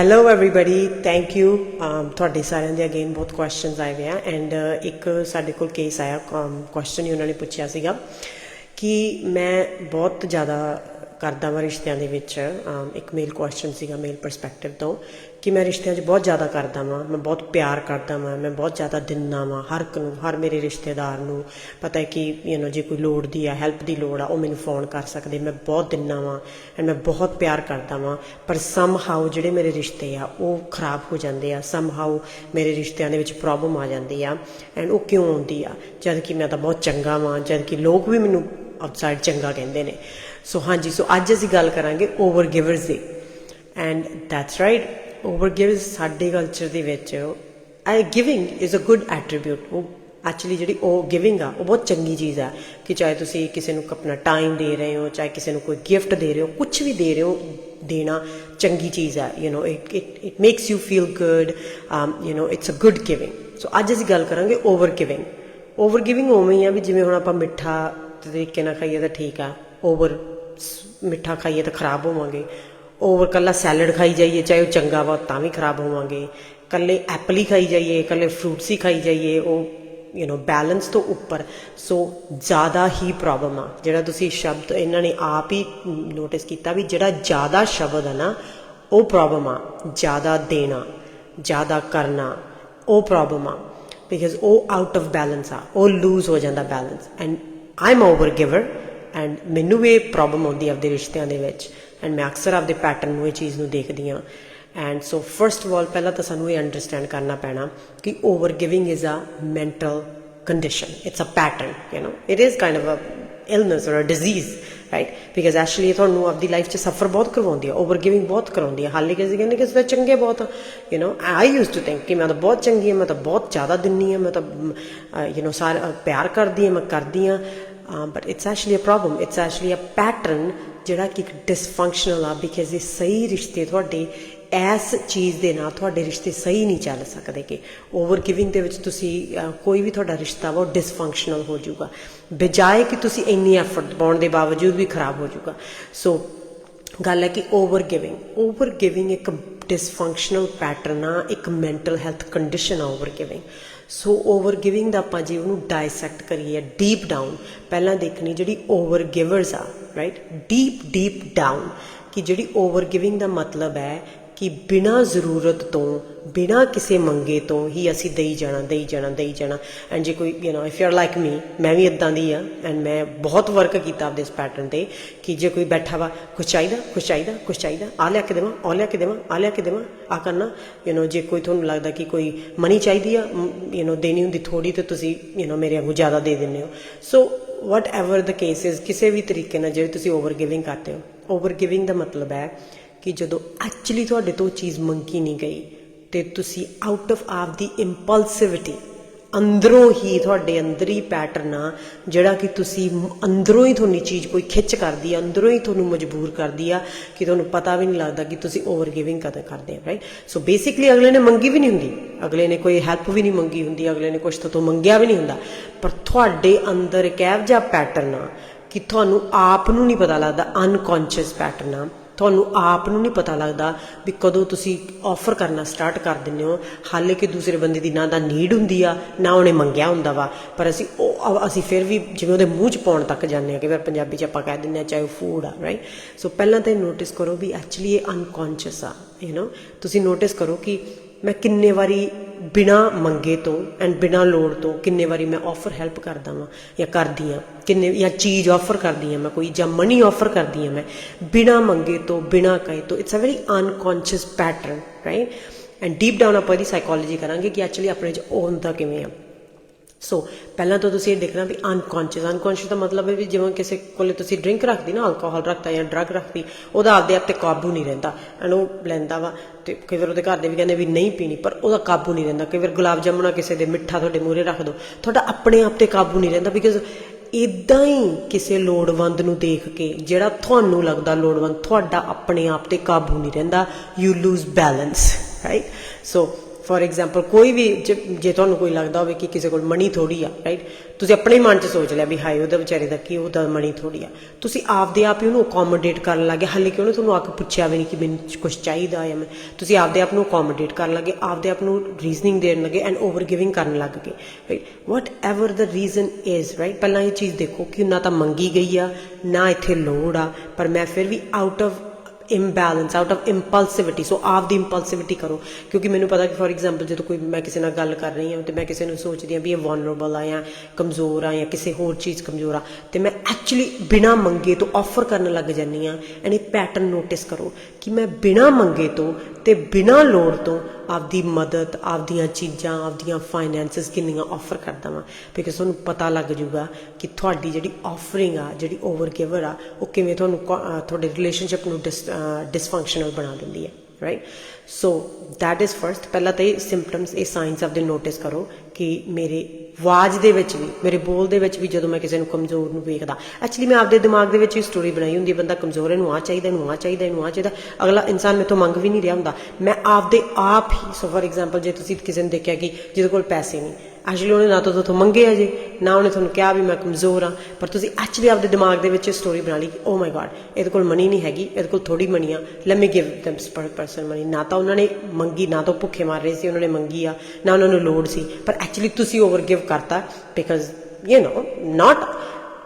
Hello everybody thank you ਤੁਹਾਡੇ ਸਾਰਿਆਂ ਦੇ ਅਗੇਨ ਬਹੁਤ ਕੁਐਸਚਨਸ ਆਏ ਹੋਏ ਆ। ਐਂਡ ਇੱਕ ਸਾਡੇ ਕੋਲ ਕੇਸ ਆਇਆ। um, ਕੁਐਸਚਨ ਹੀ ਉਹਨਾਂ ਨੇ ਪੁੱਛਿਆ ਸੀਗਾ ਕਿ ਮੈਂ ਬਹੁਤ ਜ਼ਿਆਦਾ ਕਰਦਾ ਵਾਂ ਰਿਸ਼ਤਿਆਂ ਦੇ ਵਿੱਚ। um, ਇੱਕ ਮੇਲ ਕੁਐਸਚਨ ਸੀਗਾ ਮੇਲ ਪਰਸਪੈਕਟਿਵ ਤੋਂ। ਕਿ ਮੈਂ ਰਿਸ਼ਤਿਆਂ 'ਚ ਬਹੁਤ ਜ਼ਿਆਦਾ ਕਰਦਾ ਵਾਂ, ਮੈਂ ਬਹੁਤ ਪਿਆਰ ਕਰਦਾ ਵਾਂ, ਮੈਂ ਬਹੁਤ ਜ਼ਿਆਦਾ ਦਿੰਦਾ ਵਾਂ ਹਰ ਇੱਕ ਨੂੰ, ਹਰ ਮੇਰੇ ਰਿਸ਼ਤੇਦਾਰ ਨੂੰ। ਪਤਾ ਹੈ ਕਿ ਯੂ نو ਜੇ ਕੋਈ ਲੋੜ ਦੀ ਆ ਹੈਲਪ ਦੀ ਲੋੜ ਆ, ਉਹ ਮੈਨੂੰ ਫੋਨ ਕਰ ਸਕਦੇ। ਮੈਂ ਬਹੁਤ ਦਿੰਦਾ ਵਾਂ ਐਂਡ ਮੈਂ ਬਹੁਤ ਪਿਆਰ ਕਰਦਾ ਵਾਂ। ਪਰ ਸਮ ਹਾਊ ਜਿਹੜੇ ਮੇਰੇ ਰਿਸ਼ਤੇ ਆ, ਉਹ ਖਰਾਬ ਹੋ ਜਾਂਦੇ ਆ। ਸਮ ਹਾਊ ਮੇਰੇ ਰਿਸ਼ਤਿਆਂ ਦੇ ਵਿੱਚ ਪ੍ਰੋਬਲਮ ਆ ਜਾਂਦੀ ਆ ਐਂਡ ਉਹ ਕਿਉਂ ਆਉਂਦੀ ਆ? ਜਦ ਕਿ ਮੈਂ ਤਾਂ ਬਹੁਤ ਚੰਗਾ ਵਾਂ, ਜਦ ਕਿ ਲੋਕ ਵੀ ਮੈਨੂੰ ਆਊਟਸਾਈਡ ਚੰਗਾ ਕਹਿੰਦੇ ਨੇ। ਸੋ ਹਾਂਜੀ, ਸੋ ਅੱਜ ਅਸੀਂ ਗੱਲ ਕਰਾਂਗੇ over givers the. And that's right over give ਸਾਡੇ ਕਲਚਰ ਦੇ ਵਿੱਚ I giving is a good attribute ਉਹ ਐਕਚੁਅਲੀ ਜਿਹੜੀ ਉਹ ਗਿਵਿੰਗ ਆ ਉਹ ਬਹੁਤ ਚੰਗੀ ਚੀਜ਼ ਆ ਕਿ ਚਾਹੇ ਤੁਸੀਂ ਕਿਸੇ ਨੂੰ ਆਪਣਾ ਟਾਈਮ ਦੇ ਰਹੇ ਹੋ ਚਾਹੇ ਕਿਸੇ ਨੂੰ ਕੋਈ ਗਿਫਟ ਦੇ ਰਹੇ ਹੋ ਕੁਝ ਵੀ ਦੇ ਰਹੇ ਹੋ ਦੇਣਾ ਚੰਗੀ ਚੀਜ਼ ਆ you know it it makes you feel good um you know it's a good giving so ਅੱਜ ਅਸੀਂ ਗੱਲ ਕਰਾਂਗੇ ਓਵਰ ਗਿਵਿੰਗ ਓਵਰ ਗਿਵਿੰਗ ਉਵੇਂ ਹੀ ਆ ਵੀ ਜਿਵੇਂ ਹੁਣ ਆਪਾਂ ਮਿੱਠਾ ਤਰੀਕੇ ਨਾਲ ਖਾਈਏ ਤਾਂ ਠੀਕ ਆ ਓਵਰ ਮਿੱਠਾ ਖਾਈਏ ਤਾਂ ਖਰਾਬ ਹੋਵਾਂਗੇ ਓਵਰ ਕੱਲਾ ਸੈਲਡ ਖਾਈ ਜਾਈਏ, ਚਾਹੇ ਉਹ ਚੰਗਾ ਵਾ, ਤਾਂ ਵੀ ਖਰਾਬ ਹੋਵਾਂਗੇ। ਕੱਲੇ ਐਪਲ ਹੀ ਖਾਈ ਜਾਈਏ ਕੱਲੇ ਫਰੂਟਸ ਹੀ ਖਾਈ ਜਾਈਏ, ਉਹ ਯੂ نو ਬੈਲੈਂਸ ਤੋਂ ਉੱਪਰ। ਸੋ ਜ਼ਿਆਦਾ ਹੀ ਪ੍ਰੋਬਲਮ ਆ, ਜਿਹੜਾ ਤੁਸੀਂ ਸ਼ਬਦ ਇਹਨਾਂ ਨੇ ਆਪ ਹੀ ਨੋਟਿਸ ਕੀਤਾ ਵੀ ਜਿਹੜਾ ਜ਼ਿਆਦਾ ਸ਼ਬਦ ਆ ਨਾ, ਉਹ ਪ੍ਰੋਬਲਮ ਆ। ਜ਼ਿਆਦਾ ਦੇਣਾ, ਜ਼ਿਆਦਾ ਕਰਨਾ, ਉਹ ਪ੍ਰੋਬਲਮ ਆ। ਬਿਕਾਜ਼ ਉਹ ਆਊਟ ਆਫ ਬੈਲੈਂਸ ਆ, ਉਹ ਲੂਜ਼ ਹੋ ਜਾਂਦਾ balance and I am over giver and ਮੈਨੂੰ ਵੀ ਇਹ ਪ੍ਰੋਬਲਮ ਆਉਂਦੀ ਆਪਦੇ ਰਿਸ਼ਤਿਆਂ ਦੇ ਵਿੱਚ। ਐਂਡ ਮੈਂ ਅਕਸਰ ਆਪਦੇ ਪੈਟਰਨ ਨੂੰ ਇਹ ਚੀਜ਼ ਨੂੰ ਦੇਖਦੀ ਆ and so first of all ਪਹਿਲਾਂ ਤਾਂ ਸਾਨੂੰ ਇਹ ਅੰਡਰਸਟੈਂਡ ਕਰਨਾ ਪੈਣਾ ਕਿ over giving is a mental condition it's a pattern you know it is kind of a illness or a disease right because actually ਇਹ ਤੁਹਾਨੂੰ ਆਪਦੀ ਲਾਈਫ 'ਚ ਸਫਰ ਬਹੁਤ ਕਰਵਾਉਂਦੀ ਹੈ ਓਵਰ ਗਿਵਿੰਗ ਬਹੁਤ ਕਰਾਉਂਦੀ ਹੈ ਹਾਲੇ ਕਿਸੇ ਕਹਿੰਦੇ ਕਿਸੇ ਦਾ ਚੰਗੇ ਬਹੁਤ you know I used to think ਕਿ ਮੈਂ ਤਾਂ ਬਹੁਤ ਚੰਗੀ ਹਾਂ ਮੈਂ ਤਾਂ ਬਹੁਤ ਜ਼ਿਆਦਾ ਦਿੰਨੀ ਹਾਂ ਮੈਂ ਤਾਂ ਯੂ نو ਸਾਰਾ ਪਿਆਰ ਕਰਦੀ ਹਾਂ ਮੈਂ ਕਰਦੀ ਹਾਂ but it's actually a problem it's actually a pattern ਜਿਹੜਾ ਕਿ ਡਿਸਫੰਕਸ਼ਨਲ ਆ ਬਿਕਾਜ਼ ਇਹ ਸਹੀ ਰਿਸ਼ਤੇ ਤੁਹਾਡੇ ਐਸ ਚੀਜ਼ ਦੇ ਨਾਲ ਤੁਹਾਡੇ ਰਿਸ਼ਤੇ ਸਹੀ ਨਹੀਂ ਚੱਲ ਸਕਦੇ ਕਿ ਓਵਰ ਗਿਵਿੰਗ ਦੇ ਵਿੱਚ ਤੁਸੀਂ ਕੋਈ ਵੀ ਤੁਹਾਡਾ ਰਿਸ਼ਤਾ ਵਾ ਉਹ ਡਿਸਫੰਕਸ਼ਨਲ ਹੋ ਜਾਊਗਾ। ਬਜਾਏ ਕਿ ਤੁਸੀਂ ਇੰਨੀ ਐਫਰਟ ਪਾਉਣ ਦੇ ਬਾਵਜੂਦ ਵੀ ਖਰਾਬ ਹੋ ਜਾਊਗਾ। ਸੋ ਗੱਲ ਹੈ ਕਿ ਓਵਰ ਗਿਵਿੰਗ ਓਵਰ ਗਿਵਿੰਗ ਇੱਕ ਡਿਸਫੰਕਸ਼ਨਲ ਪੈਟਰਨ ਆ, ਇੱਕ ਮੈਂਟਲ ਹੈਲਥ ਕੰਡੀਸ਼ਨ ਆ over giving so over giving ਦਾ ਆਪਾਂ ਜੇ ਉਹਨੂੰ ਡਾਇਸੈਕਟ ਕਰੀਏ ਡੀਪ ਡਾਊਨ ਪਹਿਲਾਂ ਦੇਖਣੀ ਜਿਹੜੀ ਓਵਰ ਗਿਵਰਸ ਆ ਰਾਈਟ ਡੀਪ ਡੀਪ ਡਾਊਨ ਕਿ ਜਿਹੜੀ ਓਵਰ ਗਿਵਿੰਗ ਦਾ ਮਤਲਬ ਹੈ ਕਿ ਬਿਨਾਂ ਜ਼ਰੂਰਤ ਤੋਂ ਬਿਨਾਂ ਕਿਸੇ ਮੰਗੇ ਤੋਂ ਹੀ ਅਸੀਂ ਦੇਈ ਜਾਣਾ ਦੇਈ ਜਾਣਾ ਦੇਈ ਜਾਣਾ ਐਂਡ ਜੇ ਕੋਈ you know if you are like me ਮੈਂ ਵੀ ਇਦਾਂ ਦੀ ਆ ਐਂਡ ਮੈਂ ਬਹੁਤ ਵਰਕ ਕੀਤਾ ਆਪਦੇ ਇਸ ਪੈਟਰਨ ਤੇ ਕਿ ਜੇ ਕੋਈ ਬੈਠਾ ਵਾ ਕੁਛ ਚਾਹੀਦਾ ਕੁਛ ਚਾਹੀਦਾ ਕੁਛ ਚਾਹੀਦਾ ਆ ਲਿਆ ਕੇ ਦੇਵਾਂ ਆ ਲਿਆ ਕੇ ਦੇਵਾਂ ਆ ਲਿਆ ਕੇ ਦੇਵਾਂ ਆ ਕਰਨਾ ਯੂ نو ਜੇ ਕੋਈ ਤੁਹਾਨੂੰ ਲੱਗਦਾ ਕਿ ਕੋਈ ਮਨੀ ਚਾਹੀਦੀ ਆ ਯੂ نو ਦੇਣੀ ਹੁੰਦੀ ਥੋੜੀ ਤੇ ਤੁਸੀਂ ਯੂ نو ਮੇਰੇ ਵਾਂਗੂ ਜ਼ਿਆਦਾ ਦੇ ਦਿੰਦੇ ਹੋ so whatever the case is ਕਿਸੇ ਵੀ ਤਰੀਕੇ ਨਾਲ ਜਿਹੜੇ ਤੁਸੀਂ ਓਵਰ ਗਿਵਿੰਗ ਕਰਦੇ ਹੋ ਓਵਰ ਗਿਵਿੰਗ ਦਾ ਮਤਲਬ ਹੈ ਕਿ ਜਦੋਂ ਐਕਚੁਅਲੀ ਤੁਹਾਡੇ ਤੋਂ ਚੀਜ਼ ਮੰਗੀ ਨਹੀਂ ਗਈ, ਤੇ ਤੁਸੀਂ ਆਊਟ ਆਫ ਆਪ ਦੀ ਇੰਪਲਸਿਵਿਟੀ ਅੰਦਰੋਂ ਹੀ ਤੁਹਾਡੇ ਅੰਦਰ ਹੀ ਪੈਟਰਨ ਆ, ਜਿਹੜਾ ਕਿ ਤੁਸੀਂ ਅੰਦਰੋਂ ਹੀ ਤੁਹਾਨੂੰ ਚੀਜ਼ ਕੋਈ ਖਿੱਚ ਕਰਦੀ ਆ, ਅੰਦਰੋਂ ਹੀ ਤੁਹਾਨੂੰ ਮਜਬੂਰ ਕਰਦੀ ਆ, ਕਿ ਤੁਹਾਨੂੰ ਪਤਾ ਵੀ ਨਹੀਂ ਲੱਗਦਾ ਕਿ ਤੁਸੀਂ ਓਵਰ ਗਿਵਿੰਗ ਕਦੋਂ ਕਰਦੇ ਆ ਰਾਈਟ ਸੋ ਬੇਸਿਕਲੀ ਅਗਲੇ ਨੇ ਮੰਗੀ ਵੀ ਨਹੀਂ ਹੁੰਦੀ, ਅਗਲੇ ਨੇ ਕੋਈ ਹੈਲਪ ਵੀ ਨਹੀਂ ਮੰਗੀ ਹੁੰਦੀ, ਅਗਲੇ ਨੇ ਕੁਝ ਤੋਂ ਮੰਗਿਆ ਵੀ ਨਹੀਂ ਹੁੰਦਾ, ਪਰ ਤੁਹਾਡੇ ਅੰਦਰ ਇੱਕ ਇਹੋ ਜਿਹਾ ਪੈਟਰਨ ਆ ਕਿ ਤੁਹਾਨੂੰ ਆਪ ਨੂੰ ਨਹੀਂ ਪਤਾ ਲੱਗਦਾ ਅਨਕੌਂਸ਼ੀਅਸ ਪੈਟਰਨ ਆ ਤੁਹਾਨੂੰ ਆਪ ਨੂੰ ਨਹੀਂ ਪਤਾ ਲੱਗਦਾ ਵੀ ਕਦੋਂ ਤੁਸੀਂ ਆਫਰ ਕਰਨਾ ਸਟਾਰਟ ਕਰ ਦਿੰਦੇ ਹੋ। ਹਾਲੇ ਕਿ ਦੂਸਰੇ ਬੰਦੇ ਦੀ ਨਾ ਦਾ ਨੀਡ ਹੁੰਦੀ ਆ, ਨਾ ਉਹਨੇ ਮੰਗਿਆ ਹੁੰਦਾ ਵਾ। ਪਰ ਅਸੀਂ ਉਹ ਅਸੀਂ ਫਿਰ ਵੀ ਜਿਵੇਂ ਉਹਦੇ ਮੂੰਹ 'ਚ ਪਾਉਣ ਤੱਕ ਜਾਂਦੇ ਆ ਕਿ ਫਿਰ ਪੰਜਾਬੀ 'ਚ ਆਪਾਂ ਕਹਿ ਦਿੰਦੇ ਆ ਚਾਹੇ ਫੂਡ ਆ ਰਾਈਟ ਸੋ ਪਹਿਲਾਂ ਤਾਂ ਨੋਟਿਸ ਕਰੋ ਵੀ ਐਕਚੁਅਲੀ ਇਹ ਅਨਕੌਂਸ਼ੀਅਸ ਆ ਯੂ نو ਤੁਸੀਂ ਨੋਟਿਸ ਕਰੋ ਕਿ ਮੈਂ ਕਿੰਨੇ ਵਾਰੀ ਬਿਨਾ ਮੰਗੇ ਤੋਂ ਐਂਡ ਬਿਨਾ ਲੋੜ ਤੋਂ ਕਿੰਨੇ ਵਾਰੀ ਮੈਂ ਆਫਰ ਹੈਲਪ ਕਰਦਾ ਵਾਂ ਜਾਂ ਕਰਦੀ ਆ ਕਿੰਨੇ ਜਾਂ ਚੀਜ਼ ਆਫਰ ਕਰਦੀ ਆ ਮੈਂ ਕੋਈ ਜਾਂ ਮਨੀ ਆਫਰ ਕਰਦੀ ਆ ਮੈਂ ਬਿਨਾ ਮੰਗੇ ਤੋਂ ਬਿਨਾ ਕਹੇ ਤੋਂ it's a very unconscious pattern right and deep down ਆਪਾਂ ਇਹਦੀ ਸਾਈਕੋਲੋਜੀ ਕਰਾਂਗੇ ਕਿ ਐਕਚੁਅਲੀ ਆਪਣੇ ਚ ਉਹ ਹੁੰਦਾ ਕਿਵੇਂ ਆ ਸੋ ਪਹਿਲਾਂ ਤਾਂ ਤੁਸੀਂ ਇਹ ਦੇਖਣਾ ਵੀ ਅਨਕੌਂਸ਼ੀਅਸ ਅਨਕੌਂਸ਼ੀਅਸ ਦਾ ਮਤਲਬ ਹੈ ਵੀ ਜਿਵੇਂ ਕਿਸੇ ਕੋਲੇ ਤੁਸੀਂ ਡਰਿੰਕ ਰੱਖਦੀ ਨਾ ਅਲਕੋਹਲ ਰੱਖਦਾ ਜਾਂ ਡਰੱਗ ਰੱਖਦੀ ਉਹਦਾ ਆਪਦੇ ਆਪ ਤੇ ਕਾਬੂ ਨਹੀਂ ਰਹਿੰਦਾ। ਐਂਡ ਉਹ ਲੈਂਦਾ ਵਾ ਤੇ ਕਈ ਵਾਰ ਉਹਦੇ ਘਰ ਦੇ ਵੀ ਕਹਿੰਦੇ ਵੀ ਨਹੀਂ ਪੀਣੀ, ਪਰ ਉਹਦਾ ਕਾਬੂ ਨਹੀਂ ਰਹਿੰਦਾ। ਕਈ ਵਾਰ ਗੁਲਾਬ ਜਾਮੁਨਾ ਕਿਸੇ ਦੇ ਮਿੱਠਾ ਤੁਹਾਡੇ ਮੂਹਰੇ ਰੱਖ ਦੋ। ਤੁਹਾਡਾ ਆਪਣੇ ਆਪ ਤੇ ਕਾਬੂ ਨਹੀਂ ਰਹਿੰਦਾ ਬਿਕਾਜ਼ ਇਦਾਂ ਹੀ ਕਿਸੇ ਲੋੜਵੰਦ ਨੂੰ ਦੇਖ ਕੇ, ਜਿਹੜਾ ਤੁਹਾਨੂੰ ਲੱਗਦਾ ਲੋੜਵੰਦ, ਤੁਹਾਡਾ ਆਪਣੇ ਆਪ ਤੇ ਕਾਬੂ ਨਹੀਂ ਰਹਿੰਦਾ। You lose balance right so for example ਕੋਈ ਵੀ ਜੇ ਜੇ ਤੁਹਾਨੂੰ ਕੋਈ ਲੱਗਦਾ ਹੋਵੇ ਕਿ ਕਿਸੇ ਕੋਲ ਮਨੀ ਥੋੜੀ ਆ ਰਾਈਟ ਤੁਸੀਂ ਆਪਣੇ ਮਨ 'ਚ ਸੋਚ ਲਿਆ ਵੀ ਹਾਏ, ਉਹਦਾ ਵਿਚਾਰੇ ਦਾ ਕੀ, ਉਹਦਾ ਮਨੀ ਥੋੜੀ ਆ। ਤੁਸੀਂ ਆਪਦੇ ਆਪ ਹੀ ਉਹਨੂੰ ਅਕੋਮੋਡੇਟ ਕਰਨ ਲੱਗੇ। ਹਾਲੇ ਕਿ ਉਹਨੇ ਤੁਹਾਨੂੰ ਆ ਕੇ ਪੁੱਛਿਆ ਵੀ ਨਹੀਂ ਕਿ ਮੈਨੂੰ ਕੁਝ ਚਾਹੀਦਾ ਜਾਂ ਮੈਂ। ਤੁਸੀਂ ਆਪਦੇ ਆਪ ਨੂੰ ਅਕੋਮੋਡੇਟ ਕਰਨ ਲੱਗੇ, ਆਪਦੇ ਆਪ ਨੂੰ ਰੀਜ਼ਨਿੰਗ ਦੇਣ ਲੱਗੇ ਐਂਡ ਓਵਰ ਗਿਵਿੰਗ ਕਰਨ ਲੱਗ ਗਏ right whatever the reason is right ਪਹਿਲਾਂ ਇਹ ਚੀਜ਼ ਦੇਖੋ ਕਿ ਨਾ ਤਾਂ ਮੰਗੀ ਗਈ ਆ, ਨਾ ਇੱਥੇ ਲੋੜ ਆ, ਪਰ ਮੈਂ ਫਿਰ ਵੀ out of imbalance out of impulsivity so ਆਪ ਦੀ ਇੰਪਲਸਿਵਿਟੀ ਕਰੋ। ਕਿਉਂਕਿ ਮੈਨੂੰ ਪਤਾ ਕਿ ਫੋਰ ਐਗਜ਼ਾਮਪਲ ਜਦੋਂ ਕੋਈ ਮੈਂ ਕਿਸੇ ਨਾਲ ਗੱਲ ਕਰ ਰਹੀ ਹਾਂ ਤੇ ਮੈਂ ਕਿਸੇ ਨੂੰ ਸੋਚਦੀ ਹਾਂ ਵੀ ਇਹ ਵਨਰੇਬਲ ਆ ਜਾਂ ਕਮਜ਼ੋਰ ਆ ਜਾਂ ਕਿਸੇ ਹੋਰ ਚੀਜ਼ ਕਮਜ਼ੋਰ ਆ, ਤੇ ਮੈਂ ਐਕਚੁਅਲੀ ਬਿਨਾ ਮੰਗੇ ਤੋਂ ਆਫਰ ਕਰਨ ਲੱਗ ਜਾਂਦੀ ਆ ਐਂਡ ਇਹ ਪੈਟਰਨ ਨੋਟਿਸ ਕਰੋ ਕਿ ਮੈਂ ਬਿਨਾ ਮੰਗੇ ਤੋਂ ਤੇ ਬਿਨਾ ਲੋੜ ਤੋਂ ਆਪਦੀ ਮਦਦ, ਆਪਦੀਆਂ ਚੀਜ਼ਾਂ, ਆਪਦੀਆਂ ਫਾਈਨੈਂਸਸ ਕਿੰਨੀਆਂ ਆਫਰ ਕਰਦਾ ਵਾਂ। ਬਿਕਾਜ਼ ਤੁਹਾਨੂੰ ਪਤਾ ਲੱਗ ਜੂਗਾ ਕਿ ਤੁਹਾਡੀ ਜਿਹੜੀ ਆਫਰਿੰਗ ਆ, ਜਿਹੜੀ ਓਵਰ ਗਿਵਰ ਆ, ਉਹ ਕਿਵੇਂ ਤੁਹਾਨੂੰ ਤੁਹਾਡੇ ਰਿਲੇਸ਼ਨਸ਼ਿਪ ਨੂੰ ਡਿਸਫੰਕਸ਼ਨਲ ਬਣਾ ਦਿੰਦੀ ਹੈ right so that is first. ਪਹਿਲਾਂ ਤਾਂ ਇਹ ਸਿੰਪਟਮਸ ਇਹ ਸਾਈਨਸ ਆਪਦੇ ਨੋਟਿਸ ਕਰੋ ਕਿ ਮੇਰੇ ਆਵਾਜ਼ ਦੇ ਵਿੱਚ ਵੀ, ਮੇਰੇ ਬੋਲ ਦੇ ਵਿੱਚ ਵੀ ਜਦੋਂ ਮੈਂ ਕਿਸੇ ਨੂੰ ਕਮਜ਼ੋਰ ਨੂੰ ਵੇਖਦਾ ਐਕਚੁਅਲੀ ਮੈਂ ਆਪਦੇ ਦਿਮਾਗ ਦੇ ਵਿੱਚ ਹੀ ਸਟੋਰੀ ਬਣਾਈ ਹੁੰਦੀ ਹੈ, ਬੰਦਾ ਕਮਜ਼ੋਰ ਇਹਨੂੰ ਆ ਚਾਹੀਦਾ, ਇਹਨੂੰ ਆ ਚਾਹੀਦਾ, ਇਹਨੂੰ ਆ ਚਾਹੀਦਾ, ਅਗਲਾ ਇਨਸਾਨ ਮੇਥੋਂ ਮੰਗ ਵੀ ਨਹੀਂ ਰਿਹਾ ਹੁੰਦਾ। ਮੈਂ ਆਪਦੇ ਆਪ ਹੀ ਸੋ ਫॉर ਐਗਜ਼ਾਮਪਲ ਜੇ ਤੁਸੀਂ ਕਿਸੇ ਨੂੰ ਦੇਖਿਆ ਕਿ ਜਿਹਦੇ ਕੋਲ ਪੈਸੇ ਨਹੀਂ ਐਕਚੁਅਲੀ ਉਹਨੇ ਨਾ ਤਾਂ ਮੰਗੇ ਆ ਜੇ, ਨਾ ਉਹਨੇ ਤੁਹਾਨੂੰ ਕਿਹਾ ਵੀ ਮੈਂ ਕਮਜ਼ੋਰ ਆ ਪਰ ਤੁਸੀਂ ਐਕਚੁਅਲੀ ਆਪਦੇ ਦਿਮਾਗ ਦੇ ਵਿੱਚ ਇਹ ਸਟੋਰੀ ਬਣਾ ਲਈ ਕਿ ਓ ਮਾਈ ਗॉड ਇਹਦੇ ਕੋਲ ਮਨੀ ਨਹੀਂ ਹੈਗੀ, ਇਹਦੇ ਕੋਲ ਥੋੜੀ ਮਨੀ ਆ let me give them person money ਨਾ ਤਾਂ ਉਹਨਾਂ ਨੇ ਮੰਗੀ, ਨਾ ਤਾਂ ਭੁੱਖੇ ਮਾਰ ਰਹੇ ਸੀ, ਉਹਨਾਂ ਨੇ ਮੰਗੀ ਆ, ਨਾ ਉਹਨਾਂ ਨੂੰ ਲੋੜ ਸੀ। ਪਰ ਐਕਚੁਅਲੀ ਤੁਸੀਂ ਓਵਰ ਗਿਵ ਕਰਤਾ because you know not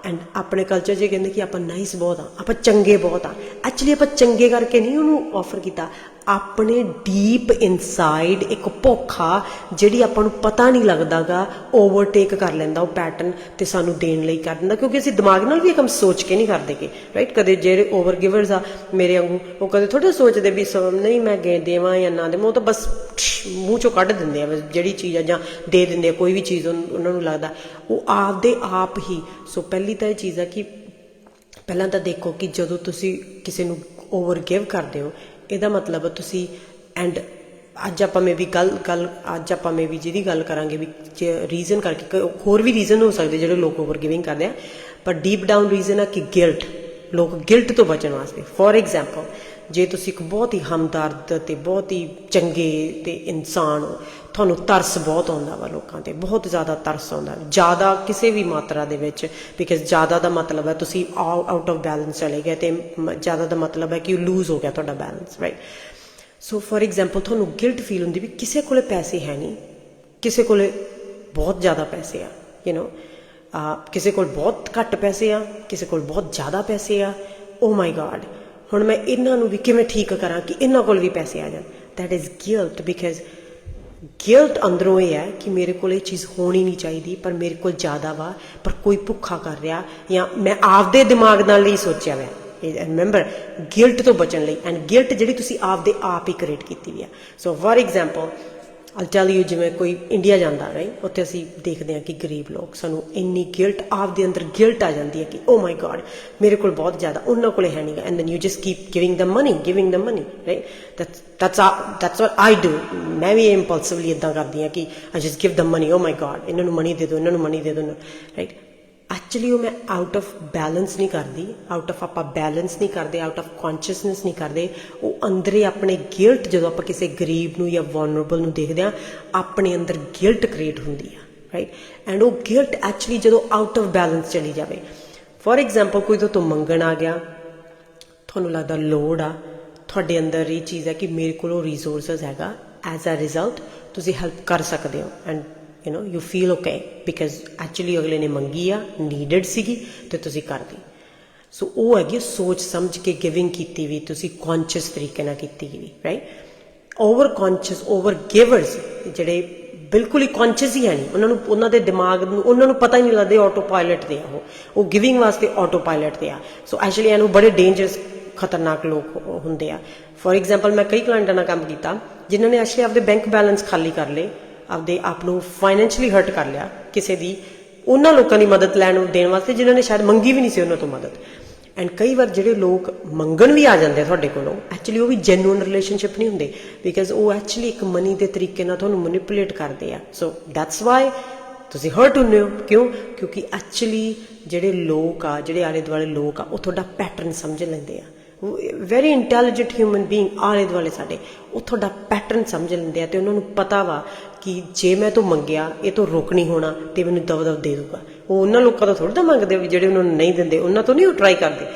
and ਆਪਣੇ ਕਲਚਰ 'ਚ ਕਹਿੰਦੇ ਕਿ ਆਪਾਂ ਨਾਈਸ ਬਹੁਤ ਆ, ਆਪਾਂ ਚੰਗੇ ਬਹੁਤ ਆ। ਐਕਚੁਅਲੀ ਆਪਾਂ ਚੰਗੇ ਕਰਕੇ ਨਹੀਂ ਉਹਨੂੰ ਆਫਰ ਕੀਤਾ। ਆਪਣੇ ਡੀਪ ਇਨਸਾਈਡ ਇੱਕ ਭੁੱਖ ਆ ਜਿਹੜੀ ਆਪਾਂ ਨੂੰ ਪਤਾ ਨਹੀਂ ਲੱਗਦਾਗਾ ਓਵਰਟੇਕ ਕਰ ਲੈਂਦਾ ਉਹ ਪੈਟਰਨ ਤੇ ਸਾਨੂੰ ਦੇਣ ਲਈ ਕਰ ਦਿੰਦਾ, ਕਿਉਂਕਿ ਅਸੀਂ ਦਿਮਾਗ ਨਾਲ ਵੀ ਇਹ ਕੰਮ ਸੋਚ ਕੇ ਨਹੀਂ ਕਰਦੇਗੇ ਰਾਈਟ ਕਦੇ ਜਿਹੜੇ ਓਵਰ ਗਿਵਰਸ ਆ, ਮੇਰੇ ਵਾਂਗੂ, ਉਹ ਕਦੇ ਥੋੜਾ ਸੋਚਦੇ ਵੀ ਨਹੀਂ ਮੈਂ ਗੇ ਦੇਵਾਂ ਜਾਂ ਨਾ ਦੇਵਾਂ, ਉਹ ਤਾਂ ਬਸ ਮੂੰਹ ਚੋਂ ਕੱਢ ਦਿੰਦੇ ਆ ਜਿਹੜੀ ਚੀਜ਼ ਆ ਜਾਂ ਦੇ ਦਿੰਦੇ ਆ, ਕੋਈ ਵੀ ਚੀਜ਼ ਉਹਨਾਂ ਨੂੰ ਲੱਗਦਾ। ਉਹ ਆਪਦੇ ਆਪ ਹੀ, ਸੋ ਪਹਿਲੀ ਤਾਂ ਇਹ ਚੀਜ਼ ਆ ਕਿ ਪਹਿਲਾਂ ਤਾਂ ਦੇਖੋ ਕਿ ਜਦੋਂ ਤੁਸੀਂ ਕਿਸੇ ਨੂੰ ਓਵਰ ਗਿਵ ਕਰਦੇ ਹੋ ਇਹਦਾ ਮਤਲਬ ਤੁਸੀਂ ਐਂਡ ਅੱਜ ਆਪਾਂ ਮੇ ਵੀ ਗੱਲ ਗੱਲ ਅੱਜ ਆਪਾਂ ਮੇ ਵੀ ਜਿਹਦੀ ਗੱਲ ਕਰਾਂਗੇ ਵੀ ਰੀਜ਼ਨ ਕਰਕੇ ਹੋਰ ਵੀ ਰੀਜ਼ਨ ਹੋ ਸਕਦੇ ਜਿਹੜੇ ਲੋਕ ਓਵਰ ਗਿਵਿੰਗ ਕਰਦੇ ਆ ਪਰ ਡੀਪ ਡਾਊਨ ਰੀਜ਼ਨ ਆ ਕਿ ਗਿਲਟ ਲੋਕ ਗਿਲਟ ਤੋਂ ਬਚਣ ਵਾਸਤੇ। ਫੋਰ ਐਗਜ਼ਾਮਪਲ ਜੇ ਤੁਸੀਂ ਇੱਕ ਬਹੁਤ ਹੀ ਹਮਦਰਦ ਤੇ ਬਹੁਤ ਹੀ ਚੰਗੇ ਤੇ ਇਨਸਾਨ ਹੋ, ਤੁਹਾਨੂੰ ਤਰਸ ਬਹੁਤ ਆਉਂਦਾ ਵਾ ਲੋਕਾਂ ਤੇ, ਬਹੁਤ ਜ਼ਿਆਦਾ ਤਰਸ ਆਉਂਦਾ ਜ਼ਿਆਦਾ ਕਿਸੇ ਵੀ ਮਾਤਰਾ ਦੇ ਵਿੱਚ ਬਿਕਾਜ਼ ਜ਼ਿਆਦਾ ਦਾ ਮਤਲਬ ਹੈ ਤੁਸੀਂ ਆਊਟ ਆਫ ਬੈਲੈਂਸ ਚਲੇ ਗਏ ਤੇ ਜ਼ਿਆਦਾ ਦਾ ਮਤਲਬ ਹੈ ਕਿ ਯੂ ਲੂਜ਼ ਹੋ ਗਿਆ ਤੁਹਾਡਾ balance right so for example ਤੁਹਾਨੂੰ ਗਿਲਟ ਫੀਲ ਹੁੰਦੀ ਵੀ ਕਿਸੇ ਕੋਲੇ ਪੈਸੇ ਹੈ ਨਹੀਂ, ਕਿਸੇ ਕੋਲੇ ਬਹੁਤ ਜ਼ਿਆਦਾ ਪੈਸੇ ਆ ਯੂ نو ਕਿਸੇ ਕੋਲ ਬਹੁਤ ਘੱਟ ਪੈਸੇ ਆ, ਕਿਸੇ ਕੋਲ ਬਹੁਤ ਜ਼ਿਆਦਾ ਪੈਸੇ ਆ ਓ ਮਾਈ ਗਾਡ ਹੁਣ ਮੈਂ ਇਹਨਾਂ ਨੂੰ ਵੀ ਕਿਵੇਂ ਠੀਕ ਕਰਾਂ ਕਿ ਇਹਨਾਂ ਕੋਲ ਵੀ ਪੈਸੇ ਆ ਜਾਣ? That is guilt because guilt ਅੰਦਰੋਂ ਇਹ ਹੈ ਕਿ ਮੇਰੇ ਕੋਲ ਇਹ ਚੀਜ਼ ਹੋਣੀ ਨਹੀਂ ਚਾਹੀਦੀ, ਪਰ ਮੇਰੇ ਕੋਲ ਜ਼ਿਆਦਾ ਵਾ, ਪਰ ਕੋਈ ਭੁੱਖਾ ਕਰ ਰਿਹਾ ਜਾਂ ਮੈਂ ਆਪਦੇ ਦਿਮਾਗ ਨਾਲ ਨਹੀਂ ਸੋਚਿਆ ਹੋਇਆ। ਰਿਮੈਂਬਰ ਗਿਲਟ ਤੋਂ ਬਚਣ ਲਈ ਐਂਡ ਗਿਲਟ ਜਿਹੜੀ ਤੁਸੀਂ ਆਪਦੇ ਆਪ ਹੀ ਕ੍ਰੀਏਟ ਕੀਤੀ ਵੀ ਆ। So for example I'll tell you ਜਿਵੇਂ ਕੋਈ ਇੰਡੀਆ ਜਾਂਦਾ ਰਾਈਟ ਉੱਥੇ ਅਸੀਂ ਦੇਖਦੇ ਹਾਂ ਕਿ ਗਰੀਬ ਲੋਕ ਸਾਨੂੰ ਇੰਨੀ ਗਿਲਟ ਆਪ ਦੇ ਅੰਦਰ ਗਿਲਟ ਆ ਜਾਂਦੀ ਹੈ ਕਿ ਓ ਮਾਈ ਗॉड ਮੇਰੇ ਕੋਲ ਬਹੁਤ ਜ਼ਿਆਦਾ, ਉਹਨਾਂ ਕੋਲੇ ਹੈ ਨਹੀਂ and then you just keep giving them money giving them money, right? That's that's how- that's what i ਮੈਂ ਵੀ ਇੰਪਲਸਿਵਲੀ ਇਦਾਂ ਕਰਦੀ ਹਾਂ ਕਿ I just give them money oh my god, ਇਹਨਾਂ ਨੂੰ ਮਨੀ ਦੇ ਦਿਓ, ਇਹਨਾਂ ਨੂੰ ਮਨੀ ਦੇ ਦਿਓ ਰਾਈਟ ਐਕਚੁਅਲੀ ਉਹ ਮੈਂ ਆਊਟ ਆਫ ਬੈਲੈਂਸ ਨਹੀਂ ਕਰਦੀ। ਆਊਟ ਆਫ ਆਪਾਂ ਬੈਲੈਂਸ ਨਹੀਂ ਕਰਦੇ ਆਊਟ ਆਫ ਕੌਨਸ਼ੀਅਸਨੈਸ ਨਹੀਂ ਕਰਦੇ। ਉਹ ਅੰਦਰੇ ਆਪਣੇ ਗਿਲਟ ਜਦੋਂ ਆਪਾਂ ਕਿਸੇ ਗਰੀਬ ਨੂੰ ਜਾਂ ਵਨਰੇਬਲ ਨੂੰ ਦੇਖਦੇ ਆ ਆਪਣੇ ਅੰਦਰ ਗਿਲਟ ਕ੍ਰੀਏਟ ਹੁੰਦੀ ਆ ਰਾਈਟ ਐਂਡ ਉਹ ਗਿਲਟ ਐਕਚੁਅਲੀ ਜਦੋਂ ਆਊਟ ਆਫ ਬੈਲੈਂਸ ਚਲੀ ਜਾਵੇ। ਫੋਰ ਐਗਜ਼ਾਮਪਲ ਕੋਈ ਤੋਂ ਮੰਗਣ ਆ ਗਿਆ, ਤੁਹਾਨੂੰ ਲੱਗਦਾ ਲੋੜ ਆ, ਤੁਹਾਡੇ ਅੰਦਰ ਇਹ ਚੀਜ਼ ਹੈ ਕਿ ਮੇਰੇ ਕੋਲ ਉਹ ਰਿਸੋਰਸਸ ਹੈਗਾ। ਐਜ਼ ਅ ਰਿਜ਼ਲਟ ਤੁਸੀਂ ਹੈਲਪ ਕਰ ਸਕਦੇ ਹੋ। And you know you feel okay because actually ਅਗਲੇ ਨੇ ਮੰਗੀ ਆ ਨੀਡਡ ਸੀਗੀ, ਤੇ ਤੁਸੀਂ ਕਰਦੀ ਸੋ ਉਹ ਹੈਗੀ ਸੋਚ ਸਮਝ ਕੇ ਗਿਵਿੰਗ ਕੀਤੀ ਵੀ, ਤੁਸੀਂ ਕੌਨਸ਼ੀਅਸ ਤਰੀਕੇ ਨਾਲ ਕੀਤੀ ਵੀ right over conscious over givers ਜਿਹੜੇ ਬਿਲਕੁਲ ਹੀ ਕੌਨਸ਼ੀਅਸ ਹੀ ਹੈ ਨਹੀਂ। ਉਹਨਾਂ ਨੂੰ, ਉਹਨਾਂ ਦੇ ਦਿਮਾਗ ਨੂੰ, ਉਹਨਾਂ ਨੂੰ ਪਤਾ ਹੀ ਨਹੀਂ ਲੱਗਦਾ ਆਟੋ ਪਾਇਲਟ ਦੇ ਆ ਉਹ। ਉਹ ਗਿਵਿੰਗ ਵਾਸਤੇ ਆਟੋ ਪਾਇਲਟ ਦੇ ਆ। ਸੋ ਐਕਚੁਅਲੀ ਇਹਨੂੰ ਬੜੇ ਡੇਂਜਰਸ ਖਤਰਨਾਕ ਲੋਕ ਹੁੰਦੇ ਆ। ਫੋਰ ਐਗਜ਼ਾਮਪਲ ਮੈਂ ਕਈ ਕਲਾਇੰਟਾਂ ਨਾਲ ਕੰਮ ਕੀਤਾ, ਜਿਨ੍ਹਾਂ ਨੇ ਐਕਚੁਅਲੀ ਆਪਦੇ ਬੈਂਕ ਬੈਲੈਂਸ ਖਾਲੀ ਕਰ ਲਏ। ਆਪਦੇ ਆਪ ਨੂੰ ਫਾਈਨੈਂਸ਼ੀਅਲੀ ਹਰਟ ਕਰ ਲਿਆ ਕਿਸੇ ਦੀ, ਉਹਨਾਂ ਲੋਕਾਂ ਦੀ ਮਦਦ ਲੈਣ ਦੇਣ ਵਾਸਤੇ ਜਿਨ੍ਹਾਂ ਨੇ ਸ਼ਾਇਦ ਮੰਗੀ ਵੀ ਨਹੀਂ ਸੀ ਉਹਨਾਂ ਤੋਂ ਮਦਦ। ਐਂਡ ਕਈ ਵਾਰ ਜਿਹੜੇ ਲੋਕ ਮੰਗਣ ਵੀ ਆ ਜਾਂਦੇ ਆ ਤੁਹਾਡੇ ਕੋਲੋਂ ਐਕਚੁਅਲੀ ਉਹ ਵੀ ਜੈਨੂਇਨ ਰਿਲੇਸ਼ਨਸ਼ਿਪ ਨਹੀਂ ਹੁੰਦੇ ਬਿਕਾਜ਼ ਉਹ ਐਕਚੁਅਲੀ ਇੱਕ ਮਨੀ ਦੇ ਤਰੀਕੇ ਨਾਲ ਤੁਹਾਨੂੰ ਮੈਨੀਪੂਲੇਟ ਕਰਦੇ ਆ। ਸੋ ਦੈਟਸ ਵਾਈ ਤੁਸੀਂ ਹਰਟ ਹੁੰਦੇ ਹੋ। ਕਿਉਂ? ਕਿਉਂਕਿ ਐਕਚੁਅਲੀ ਜਿਹੜੇ ਲੋਕ ਆ, ਜਿਹੜੇ ਆਲੇ ਦੁਆਲੇ ਲੋਕ ਆ, ਉਹ ਤੁਹਾਡਾ ਪੈਟਰਨ ਸਮਝ ਲੈਂਦੇ ਆ। ਵੈਰੀ ਇੰਟੈਲੀਜੈਂਟ ਹਿਊਮਨ ਬੀਇੰਗ ਆਲੇ ਦੁਆਲੇ ਸਾਡੇ। ਉਹ ਤੁਹਾਡਾ ਪੈਟਰਨ ਸਮਝ ਲੈਂਦੇ ਆ ਤੇ ਉਹਨਾਂ ਨੂੰ ਪਤਾ ਵਾ ਕਿ ਜੇ ਮੈਂ ਤੋਂ ਮੰਗਿਆ, ਇਹ ਤੋਂ ਰੁਕ ਨਹੀਂ ਹੋਣਾ ਤੇ ਮੈਨੂੰ ਦਬ ਦਬ ਦੇ ਦੂਗਾ ਉਹ ਉਹਨਾਂ ਲੋਕਾਂ ਤੋਂ ਥੋੜਾ ਤਾਂ ਮੰਗਦੇ ਵੀ ਜਿਹੜੇ ਉਹਨਾਂ ਨੂੰ ਨਹੀਂ ਦਿੰਦੇ, ਉਹਨਾਂ ਤੋਂ ਨਹੀਂ ਉਹ ਟਰਾਈ ਕਰਦੇ।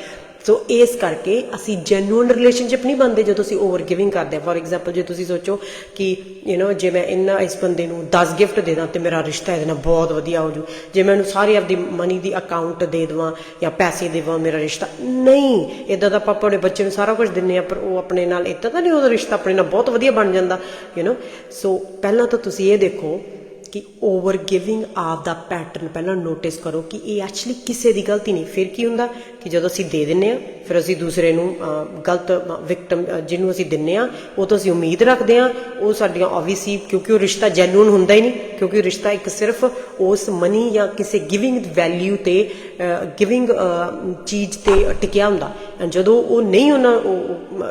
ਸੋ ਇਸ ਕਰਕੇ ਅਸੀਂ ਜੈਨੂਇਨ ਰਿਲੇਸ਼ਨਸ਼ਿਪ ਨਹੀਂ ਬਣਦੇ ਜਦੋਂ ਅਸੀਂ ਓਵਰ ਗਿਵਿੰਗ ਕਰਦੇ ਆ ਫੋਰ ਐਗਜ਼ਾਮਪਲ ਜੇ ਤੁਸੀਂ ਸੋਚੋ ਕਿ ਯੂ نو ਜੇ ਮੈਂ ਇੰਨਾ ਇਸ ਬੰਦੇ ਨੂੰ 10 ਗਿਫਟ ਦੇ ਦਾਂ ਤੇ ਮੇਰਾ ਰਿਸ਼ਤਾ ਇਹਦੇ ਨਾਲ ਬਹੁਤ ਵਧੀਆ ਹੋ ਜੂ ਜੇ ਮੈਂ ਇਹਨੂੰ ਸਾਰੀ ਆਪਦੀ ਮਨੀ ਦੀ ਅਕਾਊਂਟ ਦੇ ਦੇਵਾਂ ਜਾਂ ਪੈਸੇ ਦੇਵਾਂ ਮੇਰਾ ਰਿਸ਼ਤਾ ਨਹੀਂ ਇਦਾਂ ਤਾਂ ਆਪਾਂ ਆਪਣੇ ਬੱਚੇ ਨੂੰ ਸਾਰਾ ਕੁਝ ਦਿੰਨੇ ਆ ਪਰ ਉਹ ਆਪਣੇ ਨਾਲ ਇਦਾਂ ਤਾਂ ਨਹੀਂ ਉਹਦਾ ਰਿਸ਼ਤਾ ਆਪਣੇ ਨਾਲ ਬਹੁਤ ਵਧੀਆ ਬਣ ਜਾਂਦਾ ਯੂ نو ਸੋ ਪਹਿਲਾਂ ਤਾਂ ਤੁਸੀਂ ਇਹ ਦੇਖੋ ਕਿ ਓਵਰ ਗਿਵਿੰਗ ਆਪ ਦਾ ਪੈਟਰਨ ਪਹਿਲਾਂ ਨੋਟਿਸ ਕਰੋ ਕਿ ਇਹ ਐਕਚੁਅਲੀ ਕਿਸੇ ਦੀ ਗਲਤੀ ਨਹੀਂ, ਫਿਰ ਕੀ ਹੁੰਦਾ ਕਿ ਜਦੋਂ ਅਸੀਂ ਦੇ ਦਿੰਨੇ ਆ ਫਿਰ ਅਸੀਂ ਦੂਸਰੇ ਨੂੰ ਗਲਤ ਵਿਕਟਮ ਜਿਹਨੂੰ ਅਸੀਂ ਦਿੰਨੇ ਆ ਉਹ ਤੋਂ ਅਸੀਂ ਉਮੀਦ ਰੱਖਦੇ ਆ ਉਹ ਸਾਡੀਆਂ ਆਬਵੀਅਸਲੀ ਕਿਉਂਕਿ ਉਹ ਰਿਸ਼ਤਾ ਜੈਨੂਨ ਹੁੰਦਾ ਹੀ ਨਹੀਂ, ਕਿਉਂਕਿ ਰਿਸ਼ਤਾ ਇੱਕ ਸਿਰਫ ਉਸ ਮਨੀ ਜਾਂ ਕਿਸੇ ਗਿਵਿੰਗ ਵੈਲਿਊ ਤੇ ਗਿਵਿੰਗ ਚੀਜ਼ ਤੇ ਟਿਕਿਆ ਹੁੰਦਾ। And ਜਦੋਂ ਉਹ ਨਹੀਂ ਉਹਨਾਂ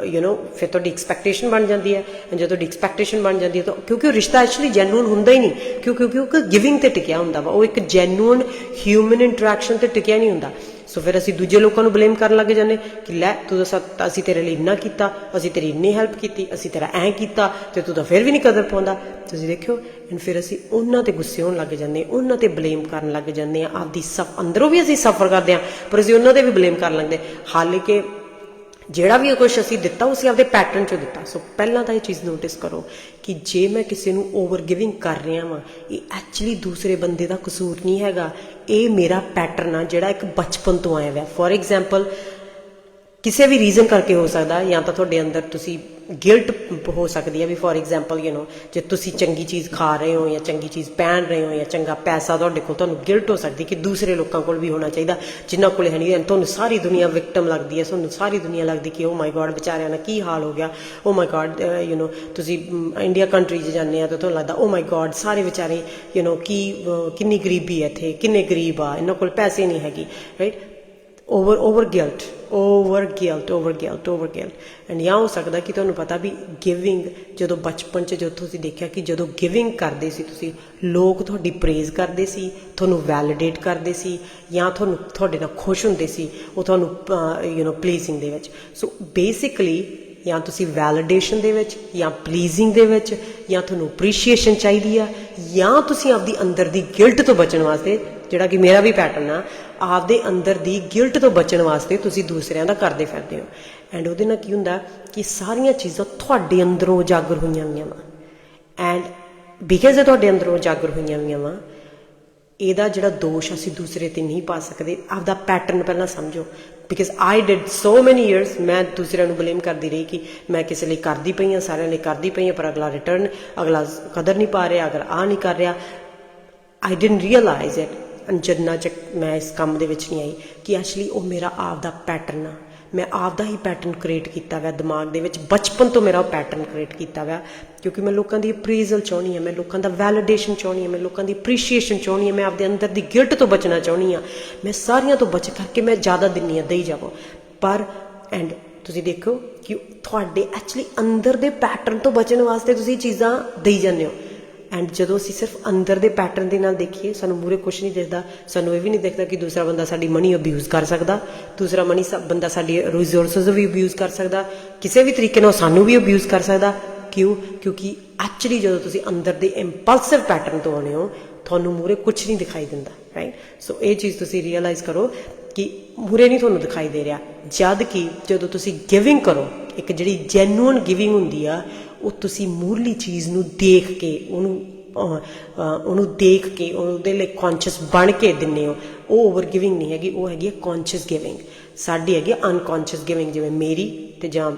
ਯੂ نو ਫਿਰ ਤੁਹਾਡੀ ਐਕਸਪੈਕਟੇਸ਼ਨ ਬਣ ਜਾਂਦੀ ਹੈ। And ਜਦੋਂ ਤੁਹਾਡੀ ਐਕਸਪੈਕਟੇਸ਼ਨ ਬਣ ਜਾਂਦੀ ਹੈ ਤਾਂ ਕਿਉਂਕਿ ਉਹ ਰਿਸ਼ਤਾ ਐਕਚੁਅਲੀ ਜੈਨੂਨ ਹੁੰਦਾ ਹੀ ਨਹੀਂ ਕਿਉਂ ਕਿਉਂਕਿ ਉਹ ਗਿਵਿੰਗ ਤੇ ਟਿਕਿਆ ਹੁੰਦਾ ਵਾ। ਉਹ ਇੱਕ ਜੈਨੂਨ ਹਿਊਮਨ ਇੰਟਰੈਕਸ਼ਨ ਤੇ ਟਿਕਿਆ ਨਹੀਂ ਹੁੰਦਾ। ਸੋ ਫਿਰ ਅਸੀਂ ਦੂਜੇ ਲੋਕਾਂ ਨੂੰ ਬਲੇਮ ਕਰਨ ਲੱਗ ਜਾਂਦੇ ਕਿ ਲੈ, ਤੂੰ ਤਾਂ ਅਸੀਂ ਤੇਰੇ ਲਈ ਇੰਨਾ ਕੀਤਾ, ਅਸੀਂ ਤੇਰੀ ਇੰਨੀ ਹੈਲਪ ਕੀਤੀ, ਅਸੀਂ ਤੇਰਾ ਐਂ ਕੀਤਾ, ਤੇ ਤੂੰ ਤਾਂ ਫਿਰ ਵੀ ਨਹੀਂ ਕਦਰ ਪਾਉਂਦਾ। ਤੁਸੀਂ ਦੇਖਿਓ ਐਂਡ ਫਿਰ ਅਸੀਂ ਉਹਨਾਂ ਤੇ ਗੁੱਸੇ ਹੋਣ ਲੱਗ ਜਾਂਦੇ ਉਹਨਾਂ ਤੇ ਬਲੇਮ ਕਰਨ ਲੱਗ ਜਾਂਦੇ ਆ ਆਪਦੀ ਸਫ, ਅੰਦਰੋਂ ਵੀ ਅਸੀਂ ਸਫਰ ਕਰਦੇ ਆ ਪਰ ਅਸੀਂ ਉਹਨਾਂ ਤੇ ਵੀ ਬਲੇਮ ਕਰਨ ਲੱਗਦੇ ਹਾਲਾਂਕਿ ਜਿਹੜਾ ਵੀ ਕੁਝ ਅਸੀਂ ਦਿੱਤਾ, ਉਹ ਅਸੀਂ ਆਪਦੇ ਪੈਟਰਨ ਚੋਂ ਦਿੱਤਾ। ਸੋ ਪਹਿਲਾਂ ਤਾਂ ਇਹ ਚੀਜ਼ ਨੋਟਿਸ ਕਰੋ ਕਿ ਜੇ ਮੈਂ ਕਿਸੇ ਨੂੰ ਓਵਰ ਗਿਵਿੰਗ ਕਰ ਰਿਹਾ ਵਾਂ, ਇਹ ਐਕਚੁਅਲੀ ਦੂਸਰੇ ਬੰਦੇ ਦਾ ਕਸੂਰ ਨਹੀਂ ਹੈਗਾ। ਇਹ ਮੇਰਾ ਪੈਟਰਨ ਆ, ਜਿਹੜਾ ਇੱਕ ਬਚਪਨ ਤੋਂ ਆਇਆ ਹੋਇਆ। ਫੋਰ ਐਗਜ਼ਾਮਪਲ ਕਿਸੇ ਵੀ ਰੀਜ਼ਨ ਕਰਕੇ ਹੋ ਸਕਦਾ ਜਾਂ ਤਾਂ ਤੁਹਾਡੇ ਅੰਦਰ ਤੁਸੀਂ ਗਿਲਟ ਹੋ ਸਕਦੀ ਹੈ ਵੀ ਫੋਰ ਐਗਜ਼ਾਮਪਲ ਯੂ نو ਜੇ ਤੁਸੀਂ ਚੰਗੀ ਚੀਜ਼ ਖਾ ਰਹੇ ਹੋ ਜਾਂ ਚੰਗੀ ਚੀਜ਼ ਪਹਿਨ ਰਹੇ ਹੋ ਜਾਂ ਚੰਗਾ ਪੈਸਾ ਤੁਹਾਡੇ ਕੋਲ, ਤੁਹਾਨੂੰ ਗਿਲਟ ਹੋ ਸਕਦੀ ਕਿ ਦੂਸਰੇ ਲੋਕਾਂ ਕੋਲ ਵੀ ਹੋਣਾ ਚਾਹੀਦਾ, ਜਿਨ੍ਹਾਂ ਕੋਲ ਹੈ ਨਹੀਂ ਐਂ ਤੁਹਾਨੂੰ ਸਾਰੀ ਦੁਨੀਆ ਵਿਕਟਮ ਲੱਗਦੀ ਹੈ, ਤੁਹਾਨੂੰ ਸਾਰੀ ਦੁਨੀਆ ਲੱਗਦੀ ਕਿ ਓ ਮਾਈ ਗੋਡ ਵਿਚਾਰਿਆਂ ਦਾ ਕੀ ਹਾਲ ਹੋ ਗਿਆ ਓ ਮਾਈ ਗੋਡ ਯੂ نو ਤੁਸੀਂ ਇੰਡੀਆ ਕੰਟਰੀ 'ਚ ਜਾਂਦੇ ਆ ਤਾਂ ਤੁਹਾਨੂੰ ਲੱਗਦਾ ਓ ਮਾਈ ਗੋਡ ਸਾਰੇ ਵਿਚਾਰੇ ਯੂ نو ਕੀ ਕਿੰਨੀ ਗਰੀਬੀ ਹੈ ਇੱਥੇ, ਕਿੰਨੇ ਗਰੀਬ ਆ, ਇਹਨਾਂ ਕੋਲ ਪੈਸੇ ਨਹੀਂ ਹੈਗੇ right over over guilt over guilt over guilt over guilt and ਜਾਂ ਹੋ ਸਕਦਾ ਕਿ ਤੁਹਾਨੂੰ ਪਤਾ ਵੀ ਗਿਵਿੰਗ ਜਦੋਂ ਬਚਪਨ ਚ ਜਦੋਂ ਤੁਸੀਂ ਦੇਖਿਆ ਕਿ ਜਦੋਂ ਗਿਵਿੰਗ ਕਰਦੇ ਸੀ ਤੁਸੀਂ, ਲੋਕ ਤੁਹਾਡੀ ਪ੍ਰੇਜ਼ ਕਰਦੇ ਸੀ, ਤੁਹਾਨੂੰ ਵੈਲੀਡੇਟ ਕਰਦੇ ਸੀ, ਜਾਂ ਤੁਹਾਨੂੰ ਤੁਹਾਡੇ ਨਾਲ ਖੁਸ਼ ਹੁੰਦੇ ਸੀ, ਉਹ ਤੁਹਾਨੂੰ ਯੂ نو ਪਲੀਜ਼ਿੰਗ ਦੇ ਵਿੱਚ. ਸੋ ਬੇਸਿਕਲੀ ਜਾਂ ਤੁਸੀਂ ਵੈਲੀਡੇਸ਼ਨ ਦੇ ਵਿੱਚ, ਜਾਂ ਪਲੀਜ਼ਿੰਗ ਦੇ ਵਿੱਚ, ਜਾਂ ਤੁਹਾਨੂੰ ਅਪਰੀਸ਼ੀਏਸ਼ਨ ਚਾਹੀਦੀ ਆ, ਜਾਂ ਤੁਸੀਂ ਆਪਦੀ ਅੰਦਰ ਦੀ ਗਿਲਟ ਤੋਂ ਬਚਣ ਵਾਸਤੇ, ਜਿਹੜਾ ਕਿ ਮੇਰਾ ਵੀ ਪੈਟਰਨ ਆ ਆਪਦੇ ਅੰਦਰ ਦੀ ਗਿਲਟ ਤੋਂ ਬਚਣ ਵਾਸਤੇ ਤੁਸੀਂ ਦੂਸਰਿਆਂ ਦਾ ਕਰਦੇ ਫਿਰਦੇ ਹੋ। ਐਂਡ ਉਹਦੇ ਨਾਲ ਕੀ ਹੁੰਦਾ ਕਿ ਸਾਰੀਆਂ ਚੀਜ਼ਾਂ ਤੁਹਾਡੇ ਅੰਦਰੋਂ ਉਜਾਗਰ ਹੋਈਆਂ ਹੋਈਆਂ ਵਾ। ਐਂਡ ਬਿਕਾਜ਼ ਇਹ ਤੁਹਾਡੇ ਅੰਦਰੋਂ ਉਜਾਗਰ ਹੋਈਆਂ ਹੋਈਆਂ ਵਾ, ਇਹਦਾ ਜਿਹੜਾ ਦੋਸ਼ ਅਸੀਂ ਦੂਸਰੇ ਤੇ ਨਹੀਂ ਪਾ ਸਕਦੇ, ਆਪਦਾ ਪੈਟਰਨ ਪਹਿਲਾਂ ਸਮਝੋ। Because I did so many years ਮੈਂ ਦੂਸਰਿਆਂ ਨੂੰ ਬਲੇਮ ਕਰਦੀ ਰਹੀ ਕਿ ਮੈਂ ਕਿਸੇ ਲਈ ਕਰਦੀ ਪਈ ਹਾਂ, ਸਾਰਿਆਂ ਲਈ ਕਰਦੀ ਪਈ ਹਾਂ, ਪਰ ਅਗਲਾ ਰਿਟਰਨ ਅਗਲਾ ਕਦਰ ਨਹੀਂ ਪਾ ਰਿਹਾ ਅਗਰ ਆ ਨਹੀਂ ਕਰ ਰਿਹਾ। ਆਈ ਡਿਡਨਟ ਰੀਅਲਾਈਜ਼ ਇਟ ਜਦਨਾ ਚ ਮੈਂ ਇਸ ਕੰਮ ਦੇ ਵਿੱਚ ਨਹੀਂ ਆਈ ਕਿ ਐਕਚੁਅਲੀ ਉਹ ਮੇਰਾ ਆਪ ਦਾ ਪੈਟਰਨ ਆ। ਮੈਂ ਆਪ ਦਾ ਹੀ ਪੈਟਰਨ ਕ੍ਰੀਏਟ ਕੀਤਾ ਹੋਇਆ ਦਿਮਾਗ ਦੇ ਵਿੱਚ, ਬਚਪਨ ਤੋਂ ਮੇਰਾ ਉਹ ਪੈਟਰਨ ਕ੍ਰੀਏਟ ਕੀਤਾ ਹੋਇਆ ਕਿਉਂਕਿ ਮੈਂ ਲੋਕਾਂ ਦੀ ਅਪਰੀਜ਼ਲ ਚਾਹਣੀ ਹੈ, ਮੈਂ ਲੋਕਾਂ ਦਾ ਵੈਲੀਡੇਸ਼ਨ ਚਾਹਣੀ ਹੈ, ਮੈਂ ਲੋਕਾਂ ਦੀ ਅਪਰੀਸ਼ੀਏਸ਼ਨ ਚਾਹਣੀ ਹੈ, ਮੈਂ ਆਪਦੇ ਅੰਦਰ ਦੀ ਗਿਲਟ ਤੋਂ ਬਚਣਾ ਚਾਹਣੀ ਆ ਮੈਂ ਸਾਰੀਆਂ ਤੋਂ ਬਚ ਕਰਕੇ ਮੈਂ ਜ਼ਿਆਦਾ ਦਿੰਨੀ ਆ ਦੇਈ ਜਾਵਾਂ। ਪਰ ਐਂਡ ਤੁਸੀਂ ਦੇਖੋ ਕਿ ਤੁਹਾਡੇ ਐਕਚੁਅਲੀ ਅੰਦਰ ਦੇ ਪੈਟਰਨ ਤੋਂ ਬਚਣ ਵਾਸਤੇ ਤੁਸੀਂ ਚੀਜ਼ਾਂ ਦੇਈ ਜਾਂਦੇ ਹੋ। ਐਂਡ ਜਦੋਂ ਅਸੀਂ ਸਿਰਫ ਅੰਦਰ ਦੇ ਪੈਟਰਨ ਦੇ ਨਾਲ ਦੇਖੀਏ, ਸਾਨੂੰ ਮੂਰੇ ਕੁਝ ਨਹੀਂ ਦਿਖਦਾ, ਸਾਨੂੰ ਇਹ ਵੀ ਨਹੀਂ ਦਿਖਦਾ ਕਿ ਦੂਸਰਾ ਬੰਦਾ ਸਾਡੀ ਮਨੀ ਅਬਿਊਜ਼ ਕਰ ਸਕਦਾ, ਦੂਸਰਾ ਮਨੀ ਬੰਦਾ ਸਾਡੀ ਰਿਸੋਰਸਸ ਵੀ ਅਬਿਊਜ਼ ਕਰ ਸਕਦਾ, ਕਿਸੇ ਵੀ ਤਰੀਕੇ ਨਾਲ ਸਾਨੂੰ ਵੀ ਅਬਿਊਜ਼ ਕਰ ਸਕਦਾ। ਕਿਉਂ? ਕਿਉਂਕਿ ਐਕਚੁਅਲੀ ਜਦੋਂ ਤੁਸੀਂ ਅੰਦਰ ਦੇ ਇੰਪਲਸਿਵ ਪੈਟਰਨ ਤੋਂ ਆਉਣੇ ਹੋ, ਤੁਹਾਨੂੰ ਮੂਰੇ ਕੁਝ ਨਹੀਂ ਦਿਖਾਈ ਦਿੰਦਾ ਰਾਈਟ ਸੋ ਇਹ ਚੀਜ਼ ਤੁਸੀਂ ਰੀਅਲਾਈਜ਼ ਕਰੋ ਕਿ ਮੂਰੇ ਨਹੀਂ ਤੁਹਾਨੂੰ ਦਿਖਾਈ ਦੇ ਰਿਹਾ। ਜਦ ਕਿ ਜਦੋਂ ਤੁਸੀਂ ਗਿਵਿੰਗ ਕਰੋ, ਇੱਕ ਜਿਹੜੀ ਜੈਨੂਇਨ ਗਿਵਿੰਗ ਹੁੰਦੀ ਆ ਉਹ ਤੁਸੀਂ ਮੂਰਲੀ ਚੀਜ਼ ਨੂੰ ਦੇਖ ਕੇ, ਉਹਨੂੰ ਉਹਨੂੰ ਦੇਖ ਕੇ, ਉਹਦੇ ਲਈ ਕੌਨਸ਼ੀਅਸ ਬਣ ਕੇ ਦਿੰਨੇ ਹੋ। ਉਹ ਓਵਰ ਗਿਵਿੰਗ ਨਹੀਂ ਹੈਗੀ, ਉਹ ਹੈਗੀ ਕੌਨਸ਼ੀਅਸ ਗਿਵਿੰਗ ਸਾਡੀ ਹੈਗੀ ਅਨਕੌਨਸ਼ੀਅਸ ਗਿਵਿੰਗ ਜਿਵੇਂ ਮੇਰੀ ਤੇ ਜਾਂ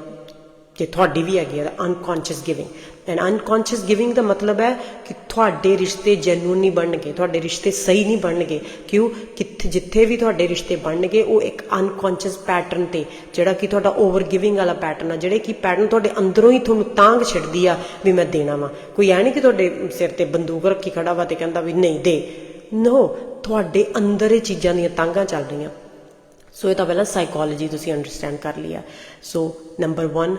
ਕਿ ਤੁਹਾਡੀ ਵੀ ਹੈਗੀ ਹੈ unconscious giving and unconscious giving ਦਾ ਮਤਲਬ ਹੈ ਕਿ ਤੁਹਾਡੇ ਰਿਸ਼ਤੇ ਜੈਨੂਨ ਨਹੀਂ ਬਣਨਗੇ, ਤੁਹਾਡੇ ਰਿਸ਼ਤੇ ਸਹੀ ਨਹੀਂ ਬਣਨਗੇ। ਕਿਉਂ? ਕਿੱਥੇ, ਜਿੱਥੇ ਵੀ ਤੁਹਾਡੇ ਰਿਸ਼ਤੇ ਬਣਨਗੇ, ਉਹ ਇੱਕ ਅਨਕੌਨਸ਼ੀਅਸ ਪੈਟਰਨ ਤੇ, ਜਿਹੜਾ ਕਿ ਤੁਹਾਡਾ ਓਵਰ ਗਿਵਿੰਗ ਵਾਲਾ ਪੈਟਰਨ ਆ, ਜਿਹੜੇ ਕਿ ਪੈਟਰਨ ਤੁਹਾਡੇ ਅੰਦਰੋਂ ਹੀ ਤੁਹਾਨੂੰ ਤਾਂਗ ਛੱਡਦੀ ਆ ਵੀ ਮੈਂ ਦੇਣਾ ਵਾ। ਕੋਈ ਐ ਨਹੀਂ ਕਿ ਤੁਹਾਡੇ ਸਿਰ ਤੇ ਬੰਦੂਕ ਰੱਖੀ ਖੜਾ ਵਾ ਤੇ ਕਹਿੰਦਾ ਵੀ ਨਹੀਂ ਦੇ। ਨੋ ਤੁਹਾਡੇ ਅੰਦਰ ਇਹ ਚੀਜ਼ਾਂ ਦੀਆਂ ਤਾਂਗਾਂ ਚੱਲ ਰਹੀਆਂ। ਸੋ ਇਹ ਤਾਂ ਪਹਿਲਾਂ ਸਾਈਕੋਲੋਜੀ ਤੁਸੀਂ ਅੰਡਰਸਟੈਂਡ ਕਰ ਲਿਆ। ਸੋ ਨੰਬਰ 1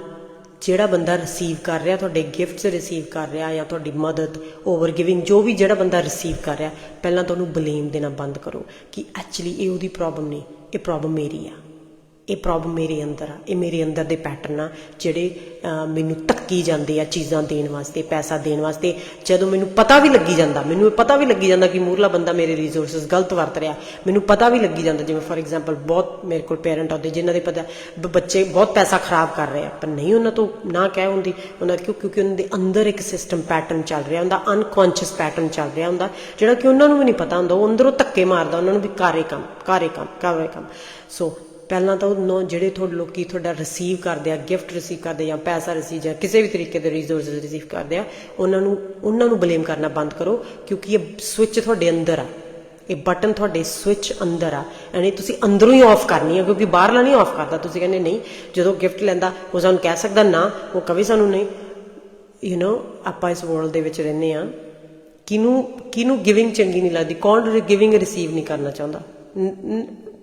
ਜਿਹੜਾ ਬੰਦਾ ਰਿਸੀਵ ਕਰ ਰਿਹਾ, ਤੁਹਾਡੇ ਗਿਫਟਸ ਰਿਸੀਵ ਕਰ ਰਿਹਾ ਜਾਂ ਤੁਹਾਡੀ ਮਦਦ ਓਵਰ ਗਿਵਿੰਗ ਜੋ ਵੀ ਜਿਹੜਾ ਬੰਦਾ ਰਿਸੀਵ ਕਰ ਰਿਹਾ, ਪਹਿਲਾਂ ਤੁਹਾਨੂੰ ਬਲੇਮ ਦੇਣਾ ਬੰਦ ਕਰੋ ਕਿ ਐਕਚੁਅਲੀ ਇਹ ਉਹਦੀ ਪ੍ਰੋਬਲਮ ਨਹੀਂ, ਇਹ ਪ੍ਰੋਬਲਮ ਮੇਰੀ ਆ। ਇਹ ਪ੍ਰੋਬਲਮ ਮੇਰੇ ਅੰਦਰ ਆ, ਇਹ ਮੇਰੇ ਅੰਦਰ ਦੇ ਪੈਟਰਨ ਆ, ਜਿਹੜੇ ਮੈਨੂੰ ਧੱਕੀ ਜਾਂਦੇ ਆ ਚੀਜ਼ਾਂ ਦੇਣ ਵਾਸਤੇ, ਪੈਸਾ ਦੇਣ ਵਾਸਤੇ। ਜਦੋਂ ਮੈਨੂੰ ਪਤਾ ਵੀ ਲੱਗੀ ਜਾਂਦਾ, ਮੈਨੂੰ ਇਹ ਪਤਾ ਵੀ ਲੱਗੀ ਜਾਂਦਾ ਕਿ ਮੂਰਲਾ ਬੰਦਾ ਮੇਰੇ ਰਿਸੋਰਸਸ ਗਲਤ ਵਰਤ ਰਿਹਾ। ਮੈਨੂੰ ਪਤਾ ਵੀ ਲੱਗੀ ਜਾਂਦਾ, ਜਿਵੇਂ ਫੋਰ ਐਗਜ਼ਾਮਪਲ ਬਹੁਤ ਮੇਰੇ ਕੋਲ ਪੇਰੈਂਟ ਆਉਂਦੇ, ਜਿਨ੍ਹਾਂ ਦੇ ਪਤਾ ਬੱਚੇ ਬਹੁਤ ਪੈਸਾ ਖਰਾਬ ਕਰ ਰਹੇ ਆ। ਪਰ ਨਹੀਂ, ਉਹਨਾਂ ਤੋਂ ਨਾ ਕਹਿ ਹੁੰਦੀ, ਉਹਨਾਂ ਕਿਉਂ, ਕਿਉਂਕਿ ਉਹਨਾਂ ਦੇ ਅੰਦਰ ਇੱਕ ਸਿਸਟਮ ਪੈਟਰਨ ਚੱਲ ਰਿਹਾ ਹੁੰਦਾ ਅਨਕੌਂਸ਼ੀਅਸ ਪੈਟਰਨ ਚੱਲ ਰਿਹਾ ਹੁੰਦਾ, ਜਿਹੜਾ ਕਿ ਉਹਨਾਂ ਨੂੰ ਵੀ ਨਹੀਂ ਪਤਾ ਹੁੰਦਾ, ਉਹ ਅੰਦਰੋਂ ਧੱਕੇ ਮਾਰਦਾ, ਉਹਨਾਂ ਨੂੰ ਵੀ ਕਾਰੇ ਕੰਮ ਕਾਰੇ ਕੰਮ ਕਾਰੇ ਕੰਮ। ਸੋ ਪਹਿਲਾਂ ਤਾਂ ਉਹ ਜਿਹੜੇ ਤੁਹਾਡੇ ਲੋਕੀ ਤੁਹਾਡਾ ਰਿਸੀਵ ਕਰਦੇ ਆ ਗਿਫਟ ਰਿਸੀਵ ਕਰਦੇ ਜਾਂ ਪੈਸਾ ਰਿਸੀਵ ਜਾਂ ਕਿਸੇ ਵੀ ਤਰੀਕੇ ਦੇ ਰਿਸੋਰਸਸ ਰਿਸੀਵ ਕਰਦੇ ਆ, ਉਹਨਾਂ ਨੂੰ ਉਹਨਾਂ ਨੂੰ ਬਲੇਮ ਕਰਨਾ ਬੰਦ ਕਰੋ, ਕਿਉਂਕਿ ਇਹ ਸਵਿਚ ਤੁਹਾਡੇ ਅੰਦਰ ਆ। ਇਹ ਬਟਨ ਤੁਹਾਡੇ ਸਵਿਚ ਅੰਦਰ ਆ। ਯਾਨੀ ਤੁਸੀਂ ਅੰਦਰੋਂ ਹੀ ਆਫ ਕਰਨੀ ਹੈ ਕਿਉਂਕਿ ਬਾਹਰਲਾ ਨਹੀਂ ਆਫ ਕਰਦਾ। ਤੁਸੀਂ ਕਹਿੰਦੇ, ਨਹੀਂ, ਜਦੋਂ ਗਿਫਟ ਲੈਂਦਾ, ਉਹ ਸਾਨੂੰ ਕਹਿ ਸਕਦਾ, ਨਾ, ਉਹ ਕਵੇ ਸਾਨੂੰ ਨਹੀਂ। ਯੂ نو ਆਪਾਂ ਇਸ ਵਰਲਡ ਦੇ ਵਿੱਚ ਰਹਿੰਦੇ ਆ। ਕਿਨੂੰ ਕਿਨੂੰ ਗਿਵਿੰਗ ਚੰਗੀ ਨਹੀਂ ਲੱਗਦੀ, ਕੌਣ ਗਿਵਿੰਗ ਰਿਸੀਵ ਨਹੀਂ ਕਰਨਾ ਚਾਹੁੰਦਾ?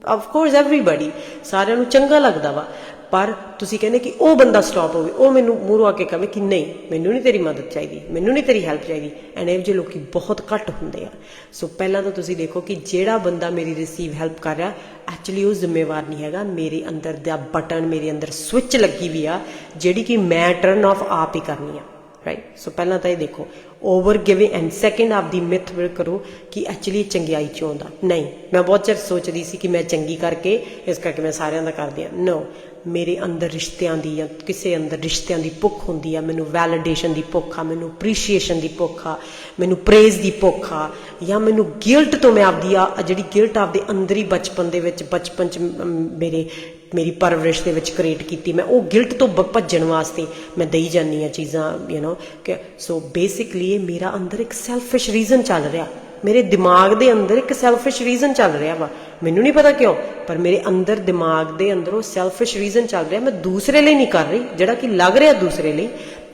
ਆਫ ਕੋਰਸ ਐਵਰੀਬਾਡੀ ਸਾਰਿਆਂ ਨੂੰ ਚੰਗਾ ਲੱਗਦਾ ਵਾ। ਪਰ ਤੁਸੀਂ ਕਹਿੰਦੇ ਕਿ ਉਹ ਬੰਦਾ ਸਟਾਪ ਹੋਵੇ। ਉਹ ਮੈਨੂੰ ਮੂਹਰੋਂ ਆ ਕੇ ਕਹੇ ਕਿ ਨਹੀਂ, ਮੈਨੂੰ ਨਹੀਂ ਤੇਰੀ ਮਦਦ ਚਾਹੀਦੀ। ਮੈਨੂੰ ਨਹੀਂ ਤੇਰੀ ਹੈਲਪ ਚਾਹੀਦੀ। ਐਂਡ ਇਹ ਜਿਹੇ ਲੋਕੀ ਬਹੁਤ ਘੱਟ ਹੁੰਦੇ ਆ। ਸੋ ਪਹਿਲਾਂ ਤਾਂ ਤੁਸੀਂ ਦੇਖੋ ਕਿ ਜਿਹੜਾ ਬੰਦਾ ਮੇਰੀ ਰਿਸੀਵ ਹੈਲਪ ਕਰ ਰਿਹਾ ਐਕਚੁਅਲੀ ਉਹ ਜ਼ਿੰਮੇਵਾਰ ਨਹੀਂ ਹੈਗਾ। ਮੇਰੇ ਅੰਦਰ ਦਾ ਬਟਨ ਮੇਰੇ ਅੰਦਰ ਸਵਿਚ ਲੱਗੀ ਵੀ ਆ, ਜਿਹੜੀ ਕਿ ਮੈਂ ਟਰਨ ਆਫ ਆਪ ਹੀ ਕਰਨੀ ਆ। ਰਾਈਟ ਸੋ ਪਹਿਲਾਂ ਤਾਂ ਇਹ ਦੇਖੋ ਓਵਰ ਗਿਵਿੰਗ ਐਂਡ ਸੈਕਿੰਡ ਆਪ ਦੀ ਮਿਥ ਵੀ ਕਰੋ ਕਿ ਐਕਚੁਅਲੀ ਚੰਗਿਆਈ ਚੋਂ ਆਉਂਦਾ। ਨਹੀਂ, ਮੈਂ ਬਹੁਤ ਚਿਰ ਸੋਚਦੀ ਸੀ ਕਿ ਮੈਂ ਚੰਗੀ ਕਰਕੇ ਇਸ ਕਰਕੇ ਮੈਂ ਸਾਰਿਆਂ ਦਾ ਕਰਦੀ ਆ ਨੋ ਮੇਰੇ ਅੰਦਰ ਰਿਸ਼ਤਿਆਂ ਦੀ ਜਾਂ ਕਿਸੇ ਅੰਦਰ ਰਿਸ਼ਤਿਆਂ ਦੀ ਭੁੱਖ ਹੁੰਦੀ ਆ, ਮੈਨੂੰ ਵੈਲੀਡੇਸ਼ਨ ਦੀ ਭੁੱਖ ਆ, ਮੈਨੂੰ ਅਪਰੀਸ਼ੀਏਸ਼ਨ ਦੀ ਭੁੱਖ ਆ, ਮੈਨੂੰ ਪ੍ਰੇਜ਼ ਦੀ ਭੁੱਖ ਆ, ਜਾਂ ਮੈਨੂੰ ਗਿਲਟ ਤੋਂ ਮੈਂ ਆਪਦੀ ਆ ਜਿਹੜੀ ਗਿਲਟ ਆਪਦੇ ਅੰਦਰ ਹੀ ਬਚਪਨ ਦੇ ਵਿੱਚ, ਬਚਪਨ ਚ ਮੇਰੇ, ਮੇਰੀ ਪਰਵਰਿਸ਼ ਦੇ ਵਿੱਚ ਕ੍ਰੀਏਟ ਕੀਤੀ, ਮੈਂ ਉਹ ਗਿਲਟ ਤੋਂ ਬ- ਭੱਜਣ ਵਾਸਤੇ ਮੈਂ ਦਈ ਜਾਂਦੀ ਆ ਚੀਜ਼ਾਂ ਯੂ نو ਕਿ ਸੋ ਬੇਸਿਕਲੀ ਇਹ ਮੇਰਾ ਅੰਦਰ ਇੱਕ ਸੈਲਫਿਸ਼ ਰੀਜ਼ਨ ਚੱਲ ਰਿਹਾ, ਮੇਰੇ ਦਿਮਾਗ ਦੇ ਅੰਦਰ ਇੱਕ ਸੈਲਫਿਸ਼ ਰੀਜ਼ਨ ਚੱਲ ਰਿਹਾ ਵਾ ਮੈਨੂੰ ਨਹੀਂ ਪਤਾ ਕਿਉਂ, ਪਰ ਮੇਰੇ ਅੰਦਰ ਦਿਮਾਗ ਦੇ ਅੰਦਰੋਂ ਸੈਲਫਿਸ਼ ਰੀਜ਼ਨ ਚੱਲ ਰਿਹਾ, ਮੈਂ ਦੂਸਰੇ ਲਈ ਨਹੀਂ ਕਰ ਰਹੀ, ਜਿਹੜਾ ਕਿ ਲੱਗ ਰਿਹਾ ਦੂਸਰੇ ਲਈ,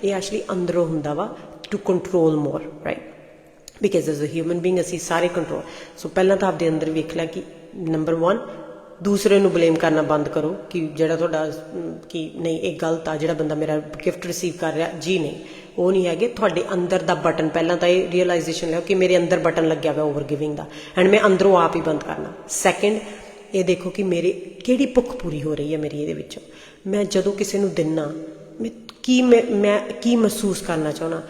ਇਹ ਐਕਚੁਅਲੀ ਅੰਦਰੋਂ ਹੁੰਦਾ ਵਾ to control more right because as a human being ਅਸੀਂ ਸਾਰੇ ਕੰਟਰੋਲ ਸੋ ਪਹਿਲਾਂ ਤਾਂ ਆਪਦੇ ਅੰਦਰ ਵੇਖ ਲੈ ਕਿ ਨੰਬਰ 1 ਦੂਸਰੇ ਨੂੰ ਬਲੇਮ ਕਰਨਾ ਬੰਦ ਕਰੋ ਕਿ ਜਿਹੜਾ ਤੁਹਾਡਾ ਕਿ ਨਹੀਂ, ਇਹ ਗਲਤ ਆ, ਜਿਹੜਾ ਬੰਦਾ ਮੇਰਾ ਗਿਫਟ ਰਿਸੀਵ ਕਰ ਰਿਹਾ, ਜੀ ਨਹੀਂ। ਉਹ ਨਹੀਂ ਹੈਗੇ। ਤੁਹਾਡੇ ਅੰਦਰ ਦਾ ਬਟਨ ਪਹਿਲਾਂ ਤਾਂ ਇਹ ਰੀਅਲਾਈਜੇਸ਼ਨ ਲਿਓ ਕਿ ਮੇਰੇ ਅੰਦਰ ਬਟਨ ਲੱਗਿਆ ਹੋਇਆ ਓਵਰ ਗਿਵਿੰਗ ਦਾ। ਐਂਡ ਮੈਂ ਅੰਦਰੋਂ ਆਪ ਹੀ ਬੰਦ ਕਰਨਾ। ਸੈਕੰਡ ਇਹ ਦੇਖੋ ਕਿ ਮੇਰੇ, ਕਿਹੜੀ ਭੁੱਖ ਪੂਰੀ ਹੋ ਰਹੀ ਹੈ ਮੇਰੀ ਇਹਦੇ ਵਿੱਚੋਂ। ਮੈਂ ਜਦੋਂ ਕਿਸੇ ਨੂੰ ਦਿੰਨਾ, ਮੈਂ ਕੀ ਮੈਂ ਕੀ ਮਹਿਸੂਸ ਕਰਨਾ ਚਾਹਣਾ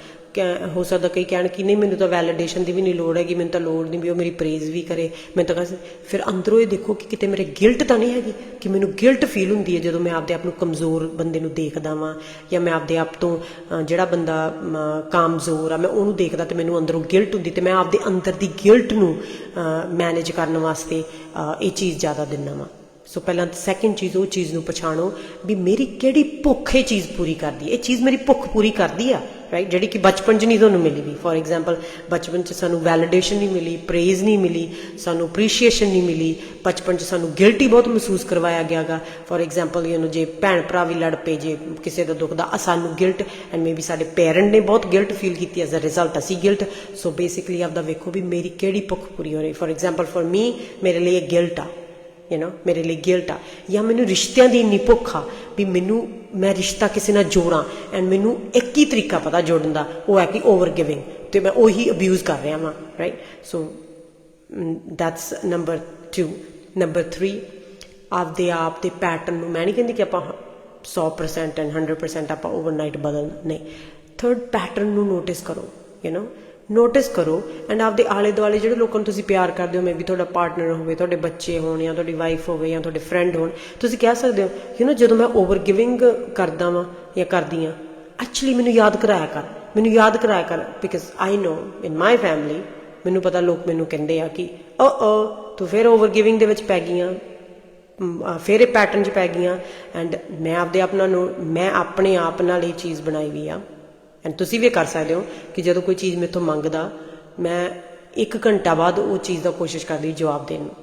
ਹੋ ਸਕਦਾ ਕਈ ਕਹਿਣ ਕਿ ਨਹੀਂ ਮੈਨੂੰ ਤਾਂ ਵੈਲੀਡੇਸ਼ਨ ਦੀ ਵੀ ਨਹੀਂ ਲੋੜ ਹੈਗੀ ਮੈਨੂੰ ਤਾਂ ਲੋੜ ਨਹੀਂ ਵੀ ਉਹ ਮੇਰੀ ਪ੍ਰੇਜ਼ ਵੀ ਕਰੇ। ਮੈਂ ਤਾਂ ਕਹਾਂ ਫਿਰ ਅੰਦਰੋਂ ਇਹ ਦੇਖੋ ਕਿ ਕਿਤੇ ਮੇਰੇ ਗਿਲਟ ਤਾਂ ਨਹੀਂ ਹੈਗੀ ਕਿ ਮੈਨੂੰ ਗਿਲਟ ਫੀਲ ਹੁੰਦੀ ਹੈ ਜਦੋਂ ਮੈਂ ਆਪਦੇ ਆਪ ਨੂੰ ਕਮਜ਼ੋਰ ਬੰਦੇ ਨੂੰ ਦੇਖਦਾ ਵਾਂ ਜਾਂ ਮੈਂ ਆਪਦੇ ਆਪ ਤੋਂ ਜਿਹੜਾ ਬੰਦਾ ਅਮ, ਕਮਜ਼ੋਰ ਆ ਮੈਂ ਉਹਨੂੰ ਦੇਖਦਾ ਤੇ ਮੈਨੂੰ ਅੰਦਰੋਂ ਗਿਲਟ ਹੁੰਦੀ ਤੇ ਮੈਂ ਆਪਦੇ ਅੰਦਰ ਦੀ ਗਿਲਟ ਨੂੰ ਮੈਨੇਜ ਕਰਨ ਵਾਸਤੇ ਇਹ ਚੀਜ਼ ਜ਼ਿਆਦਾ ਦਿੰਨਾ ਵਾਂ। ਸੋ ਪਹਿਲਾਂ ਸੈਕਿੰਡ ਚੀਜ਼ ਉਹ ਚੀਜ਼ ਨੂੰ ਪਛਾਣੋ ਵੀ ਮੇਰੀ ਕਿਹੜੀ ਭੁੱਖ ਇਹ ਚੀਜ਼ ਪੂਰੀ ਕਰਦੀ ਇਹ ਚੀਜ਼ ਮੇਰੀ ਭੁੱਖ ਪੂਰੀ ਕਰਦੀ ਆ? ਰਾਈਟ ਜਿਹੜੀ ਕਿ ਬਚਪਨ 'ਚ ਨਹੀਂ ਤੁਹਾਨੂੰ ਮਿਲੀਗੀ ਫੋਰ ਐਗਜ਼ਾਮਪਲ ਬਚਪਨ 'ਚ ਸਾਨੂੰ ਵੈਲਿਡੇਸ਼ਨ ਨਹੀਂ ਮਿਲੀ ਪ੍ਰੇਜ਼ ਨਹੀਂ ਮਿਲੀ, ਸਾਨੂੰ ਅਪਰੀਸ਼ੀਏਸ਼ਨ ਨਹੀਂ ਮਿਲੀ। ਬਚਪਨ 'ਚ ਸਾਨੂੰ ਗਿਲਟੀ ਬਹੁਤ ਮਹਿਸੂਸ ਕਰਵਾਇਆ ਗਿਆਗਾ ਫੋਰ ਐਗਜ਼ਾਮਪਲ ਯੂ نو ਜੇ ਭੈਣ ਭਰਾ ਵੀ ਲੜ ਪਏ, ਜੇ ਕਿਸੇ ਦਾ ਦੁੱਖ ਦਾ ਸਾਨੂੰ ਗਿਲਟ ਐਂਡ ਮੇਬੀ ਸਾਡੇ ਪੇਰੈਂਟ ਨੇ ਬਹੁਤ ਗਿਲਟ ਫੀਲ ਕੀਤੀ ਐਜ਼ ਅ ਰਿਜ਼ਲਟ ਅਸੀਂ ਗਿਲਟ ਸੋ ਬੇਸਿਕਲੀ ਆਪ ਦਾ ਵੇਖੋ ਵੀ ਮੇਰੀ ਕਿਹੜੀ ਭੁੱਖ ਪੂਰੀ ਹੋ ਰਹੀ ਫੋਰ ਐਗਜ਼ਾਮਪਲ ਫੋਰ ਮੀ ਮੇਰੇ ਲਈ ਇਹ ਗਿਲਟ ਆ ਯੂ نو ਮੇਰੇ ਲਈ ਗਿਲਟ ਆ। ਜਾਂ ਮੈਨੂੰ ਰਿਸ਼ਤਿਆਂ ਦੀ ਇੰਨੀ ਭੁੱਖ ਆ ਵੀ ਮੈਨੂੰ ਮੈਂ ਰਿਸ਼ਤਾ ਕਿਸੇ ਨਾਲ ਜੋੜਾਂ ਐਂਡ ਮੈਨੂੰ ਇੱਕ ਹੀ ਤਰੀਕਾ ਪਤਾ ਜੋੜਨ ਦਾ, ਉਹ ਹੈ ਕਿ ਓਵਰ ਗਿਵਿੰਗ ਤੇ ਮੈਂ ਉਹੀ ਅਬਿਊਜ਼ ਕਰ ਰਿਹਾ ਵਾਂ right so that's number 2 number 3 ਆਪਦੇ ਆਪ ਦੇ ਪੈਟਰਨ ਨੂੰ, ਮੈਂ ਨਹੀਂ ਕਹਿੰਦੀ ਕਿ ਆਪਾਂ 100% ਐਂਡ 100% ਆਪਾਂ ਓਵਰਨਾਈਟ ਬਦਲ ਨਹੀਂ। ਥਰਡ ਪੈਟਰਨ ਨੂੰ ਨੋਟਿਸ ਕਰੋ ਯੂ نو ਨੋਟਿਸ ਕਰੋ ਐਂਡ ਆਪਦੇ ਆਲੇ ਦੁਆਲੇ ਜਿਹੜੇ ਲੋਕਾਂ ਨੂੰ ਤੁਸੀਂ ਪਿਆਰ ਕਰਦੇ ਹੋ ਮੇਬੀ ਤੁਹਾਡਾ ਪਾਰਟਨਰ ਹੋਵੇ ਤੁਹਾਡੇ ਬੱਚੇ ਹੋਣ ਜਾਂ ਤੁਹਾਡੀ ਵਾਈਫ ਹੋਵੇ ਜਾਂ ਤੁਹਾਡੇ ਫਰੈਂਡ ਹੋਣ ਤੁਸੀਂ ਕਹਿ ਸਕਦੇ ਹੋ ਯੂ نو ਜਦੋਂ ਮੈਂ ਓਵਰ ਗਿਵਿੰਗ ਕਰਦਾ ਵਾਂ ਜਾਂ ਕਰਦੀ ਆ ਐਕਚੁਅਲੀ ਮੈਨੂੰ ਯਾਦ ਕਰਾਇਆ ਕਰ ਮੈਨੂੰ ਯਾਦ ਕਰਾਇਆ ਕਰ because I no in my family ਮੈਨੂੰ ਪਤਾ ਲੋਕ ਮੈਨੂੰ ਕਹਿੰਦੇ ਆ ਕਿ ਓ ਓ ਤੂੰ ਫਿਰ ਓਵਰ ਗਿਵਿੰਗ ਦੇ ਵਿੱਚ ਪੈ ਗਈਆਂ ਮ, ਫਿਰ ਇਹ ਪੈਟਰਨ 'ਚ ਪੈ ਗਈਆਂ ਐਂਡ ਮੈਂ ਆਪਦੇ ਆਪ ਨਾਲ ਮੈਂ ਆਪਣੇ ਆਪ ਨਾਲ ਇਹ ਚੀਜ਼ ਬਣਾਈ ਵੀ ਆ। ਐਂਡ ਤੁਸੀਂ ਵੀ ਇਹ ਕਰ ਸਕਦੇ ਹੋ ਕਿ ਜਦੋਂ ਕੋਈ ਚੀਜ਼ ਮੇਥੋਂ ਮੰਗਦਾ, ਮੈਂ 1 ਘੰਟਾ ਬਾਅਦ ਉਹ ਚੀਜ਼ ਦਾ ਕੋਸ਼ਿਸ਼ ਕਰਦੀ ਜਵਾਬ ਦੇਣ ਨੂੰ।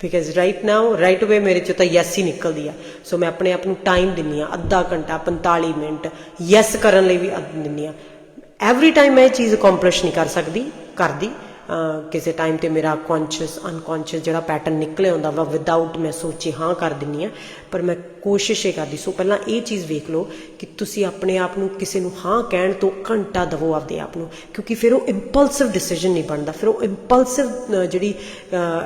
ਬਿਕਾਜ਼ ਰਾਈਟ ਨਾਓ ਰਾਈਟ ਅਵੇ ਮੇਰੇ ਚੋਂ ਤਾਂ ਯੈਸ ਹੀ ਨਿਕਲਦੀ ਆ। ਸੋ ਮੈਂ ਆਪਣੇ ਆਪ ਨੂੰ ਟਾਈਮ ਦਿੰਨੀ ਆ, ਅੱਧਾ ਘੰਟਾ 45 ਮਿੰਟ ਯੈਸ ਕਰਨ ਲਈ ਵੀ ਅੱਧ ਦਿੰਨੀ ਆ। ਐਵਰੀ ਟਾਈਮ ਮੈਂ ਇਹ ਚੀਜ਼ ਅਕੰਪਲਿਸ਼ ਨਹੀਂ ਕਰ ਸਕਦੀ, ਕਰਦੀ ਕਿਸੇ ਟਾਈਮ ਤੇ ਮੇਰਾ ਕੌਨਸ਼ੀਅਸ ਅਨਕੌਨਸ਼ੀਅਸ ਜਿਹੜਾ ਪੈਟਰਨ ਨਿਕਲੇ ਹੁੰਦਾ ਵਾ ਵਿਦਆਊਟ ਮੈਂ ਸੋਚੀ ਹਾਂ ਕਰ ਦਿੰਨੀ ਆ। ਪਰ ਮੈਂ ਕੋਸ਼ਿਸ਼ ਇਹ ਕਰਦੀ ਸੋ ਪਹਿਲਾਂ ਇਹ ਚੀਜ਼ ਵੇਖ ਲਓ ਕਿ ਤੁਸੀਂ ਆਪਣੇ ਆਪ ਨੂੰ ਕਿਸੇ ਨੂੰ ਹਾਂ ਕਹਿਣ ਤੋਂ ਘੰਟਾ ਦਵੋ ਆਪਦੇ ਆਪ ਨੂੰ, ਕਿਉਂਕਿ ਫਿਰ ਉਹ ਇੰਪਲਸਿਵ ਡਿਸੀਜਨ ਨਹੀਂ ਬਣਦਾ, ਫਿਰ ਉਹ ਇੰਪਲਸਿਵ ਜਿਹੜੀ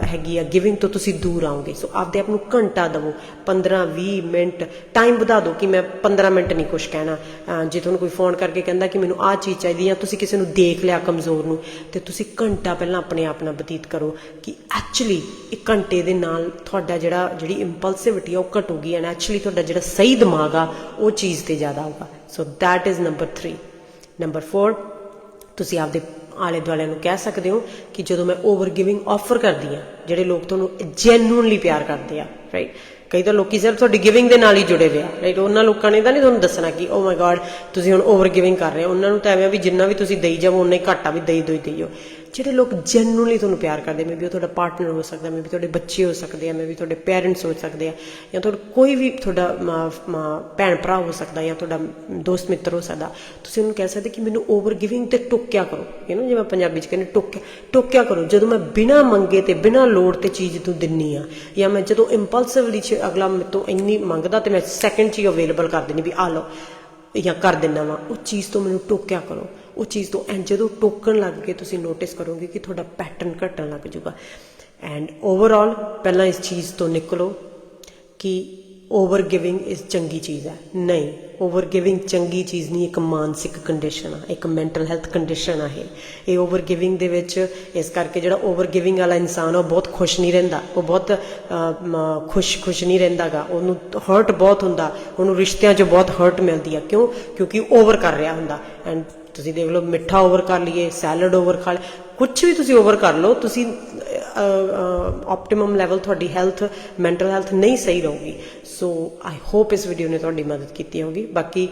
ਹੈਗੀ ਆ ਗਿਵਿੰਗ ਤੋਂ ਤੁਸੀਂ ਦੂਰ ਆਓਗੇ। ਸੋ ਆਪਦੇ ਆਪ ਨੂੰ ਘੰਟਾ ਦਵੋ 15 20 ਮਿੰਟ ਟਾਈਮ ਵਧਾ ਦਿਓ ਕਿ ਮੈਂ 15 ਮਿੰਟ ਨਹੀਂ ਕੁਝ ਕਹਿਣਾ। ਜੇ ਤੁਹਾਨੂੰ ਕੋਈ ਫੋਨ ਕਰਕੇ ਕਹਿੰਦਾ ਕਿ ਮੈਨੂੰ ਆਹ ਚੀਜ਼ ਚਾਹੀਦੀ ਆ, ਤੁਸੀਂ ਕਿਸੇ ਨੂੰ ਦੇਖ ਲਿਆ ਕਮਜ਼ੋਰ ਨੂੰ, ਤੇ ਤੁਸੀਂ ਘੰਟਾ ਪਹਿਲਾਂ ਆਪਣੇ ਆਪ ਨਾਲ ਬਤੀਤ ਕਰੋ ਕਿ ਐਕਚੁਅਲੀ ਇੱਕ ਘੰਟੇ ਦੇ ਨਾਲ ਤੁਹਾਡਾ ਜਿਹੜਾ, ਜਿਹੜੀ ਇੰਪਲਸਿਵਿਟੀ ਆ ਉਹ ਘਟੂਗੀ ਐਂਡ ਐਕਚੁਅਲੀ ਤੁਹਾਡਾ ਜਿਹੜਾ ਸਹੀ ਦਿਮਾਗ ਆ, ਉਹ ਚੀਜ਼ ਤੇ ਜ਼ਿਆਦਾ ਆਊਗਾ so that is number 3 number 4 ਤੁਸੀਂ ਆਪਦੇ ਆਲੇ ਦੁਆਲਿਆਂ ਨੂੰ ਕਹਿ ਸਕਦੇ ਹੋ ਕਿ ਜਦੋਂ ਮੈਂ ਓਵਰ ਗਿਵਿੰਗ ਆਫਰ ਕਰਦੀ ਆ ਜਿਹੜੇ ਲੋਕ ਤੁਹਾਨੂੰ ਜੈਨੂਇਨਲੀ ਪਿਆਰ ਕਰਦੇ ਆ ਰਾਈਟ ਕਈ ਤਾਂ ਲੋਕੀ ਸਿਰਫ ਤੁਹਾਡੀ ਗਿਵਿੰਗ ਦੇ ਨਾਲ ਹੀ ਜੁੜੇ ਹੋਏ ਆ ਰਾਈਟ ਉਹਨਾਂ ਲੋਕਾਂ ਨੇ ਤਾਂ ਨਹੀਂ ਤੁਹਾਨੂੰ ਦੱਸਣਾ ਕਿ ਓ ਮਾਈ ਗॉड ਤੁਸੀਂ ਹੁਣ ਓਵਰ ਗਿਵਿੰਗ ਕਰ ਰਹੇ ਹੋ। ਉਹਨਾਂ ਨੂੰ ਤਾਂ ਐਵੇਂ ਵੀ ਜਿੰਨਾ ਵੀ ਤੁਸੀਂ ਦੇਈ ਜਾਵੋ ਉਨਾ ਹੀ ਘਾਟਾ ਵੀ ਦੇਈ ਦੋਈ ਦੇਈਓ ਜਿਹੜੇ ਲੋਕ ਜੈਨੂਇਨਲੀ ਤੁਹਾਨੂੰ ਪਿਆਰ ਕਰਦੇ ਮੇ ਵੀ ਉਹ ਤੁਹਾਡਾ ਪਾਰਟਨਰ ਹੋ ਸਕਦਾ ਮੇ ਵੀ ਤੁਹਾਡੇ ਬੱਚੇ ਹੋ ਸਕਦੇ ਆ ਮੇ ਵੀ ਤੁਹਾਡੇ ਪੇਰੈਂਟਸ ਹੋ ਸਕਦੇ ਆ, ਜਾਂ ਤੁਹਾਡਾ ਕੋਈ ਵੀ ਤੁਹਾਡਾ ਮਾਂ- ਭੈਣ ਭਰਾ ਹੋ ਸਕਦਾ ਜਾਂ ਤੁਹਾਡਾ ਦੋਸਤ ਮਿੱਤਰ ਹੋ ਸਕਦਾ, ਤੁਸੀਂ ਉਹਨੂੰ ਕਹਿ ਸਕਦੇ ਕਿ ਮੈਨੂੰ ਓਵਰ ਗਿਵਿੰਗ ਤੇ ਟੋਕਿਆ ਕਰੋ ਯੂ نو ਜਿਵੇਂ ਪੰਜਾਬੀ ਚ ਕਹਿੰਦੇ ਟੋਕਿਆ ਟੋਕਿਆ ਕਰੋ, ਜਦੋਂ ਮੈਂ ਬਿਨਾਂ ਮੰਗੇ ਤੇ, ਬਿਨਾਂ ਲੋੜ ਤੇ ਚੀਜ਼ ਤੂੰ ਦਿੰਨੀ ਆ, ਜਾਂ ਮੈਂ ਜਦੋਂ ਇੰਪਲਸਿਵਲੀ ਚ ਅਗਲਾ ਮੇਰੇ ਤੋਂ ਇੰਨੀ ਮੰਗਦਾ ਤੇ ਮੈਂ ਸੈਕਿੰਡ ਚ ਹੀ ਅਵੇਲੇਬਲ ਕਰ ਦਿੰਨੀ ਵੀ ਆ ਲਓ, ਜਾਂ ਕਰ ਦਿੰਨਾ ਵਾ, ਉਹ ਚੀਜ਼ ਤੋਂ ਮੈਨੂੰ ਟੋਕਿਆ ਕਰੋ। ਉਹ ਚੀਜ਼ ਤੋਂ ਐਂਡ ਜਦੋਂ ਟੋਕਣ ਲੱਗ ਕੇ ਤੁਸੀਂ ਨੋਟਿਸ ਕਰੋਗੇ ਕਿ ਤੁਹਾਡਾ ਪੈਟਰਨ ਘਟਣ ਲੱਗ ਜਾਊਗਾ। ਐਂਡ ਓਵਰਆਲ ਪਹਿਲਾਂ ਇਸ ਚੀਜ਼ ਤੋਂ ਨਿਕਲੋ ਕਿ ਓਵਰ ਗਿਵਿੰਗ ਇਸ ਚੰਗੀ ਚੀਜ਼ ਹੈ। ਨਹੀਂ ਓਵਰ ਗਿਵਿੰਗ ਚੰਗੀ ਚੀਜ਼ ਨਹੀਂ ਇੱਕ ਮਾਨਸਿਕ ਕੰਡੀਸ਼ਨ ਆ ਇੱਕ ਮੈਂਟਲ ਹੈਲਥ ਕੰਡੀਸ਼ਨ ਆ ਇਹ। ਇਹ ਓਵਰ ਗਿਵਿੰਗ ਦੇ ਵਿੱਚ ਇਸ ਕਰਕੇ ਜਿਹੜਾ ਓਵਰ ਗਿਵਿੰਗ ਵਾਲਾ ਇਨਸਾਨ ਆ, ਉਹ ਬਹੁਤ ਖੁਸ਼ ਨਹੀਂ ਰਹਿੰਦਾ। ਉਹ ਬਹੁਤ ਖੁਸ਼ ਖੁਸ਼ ਨਹੀਂ ਰਹਿੰਦਾਗਾ। ਉਹਨੂੰ ਹਰਟ ਬਹੁਤ ਹੁੰਦਾ। ਉਹਨੂੰ ਰਿਸ਼ਤਿਆਂ 'ਚ ਬਹੁਤ ਹਰਟ ਮਿਲਦੀ ਆ। ਕਿਉਂ? ਕਿਉਂਕਿ ਓਵਰ ਕਰ ਰਿਹਾ ਹੁੰਦਾ। ਐਂਡ ਤੁਸੀਂ ਦੇਖ ਲਓ, ਮਿੱਠਾ ਓਵਰ ਕਰ ਲਈਏ ਸੈਲਡ ਓਵਰ ਖਾ ਲਏ ਕੁਝ ਵੀ ਤੁਸੀਂ ਓਵਰ ਕਰ ਲਓ, ਤੁਸੀਂ ਆਪਟੀਮਮ ਲੈਵਲ ਤੁਹਾਡੀ ਹੈਲਥ ਮੈਂਟਲ ਹੈਲਥ ਨਹੀਂ ਸਹੀ ਰਹੂਗੀ। ਸੋ ਆਈ ਹੋਪ ਇਸ ਵੀਡੀਓ ਨੇ ਤੁਹਾਡੀ ਮਦਦ ਕੀਤੀ ਹੋਗੀ ਬਾਕੀ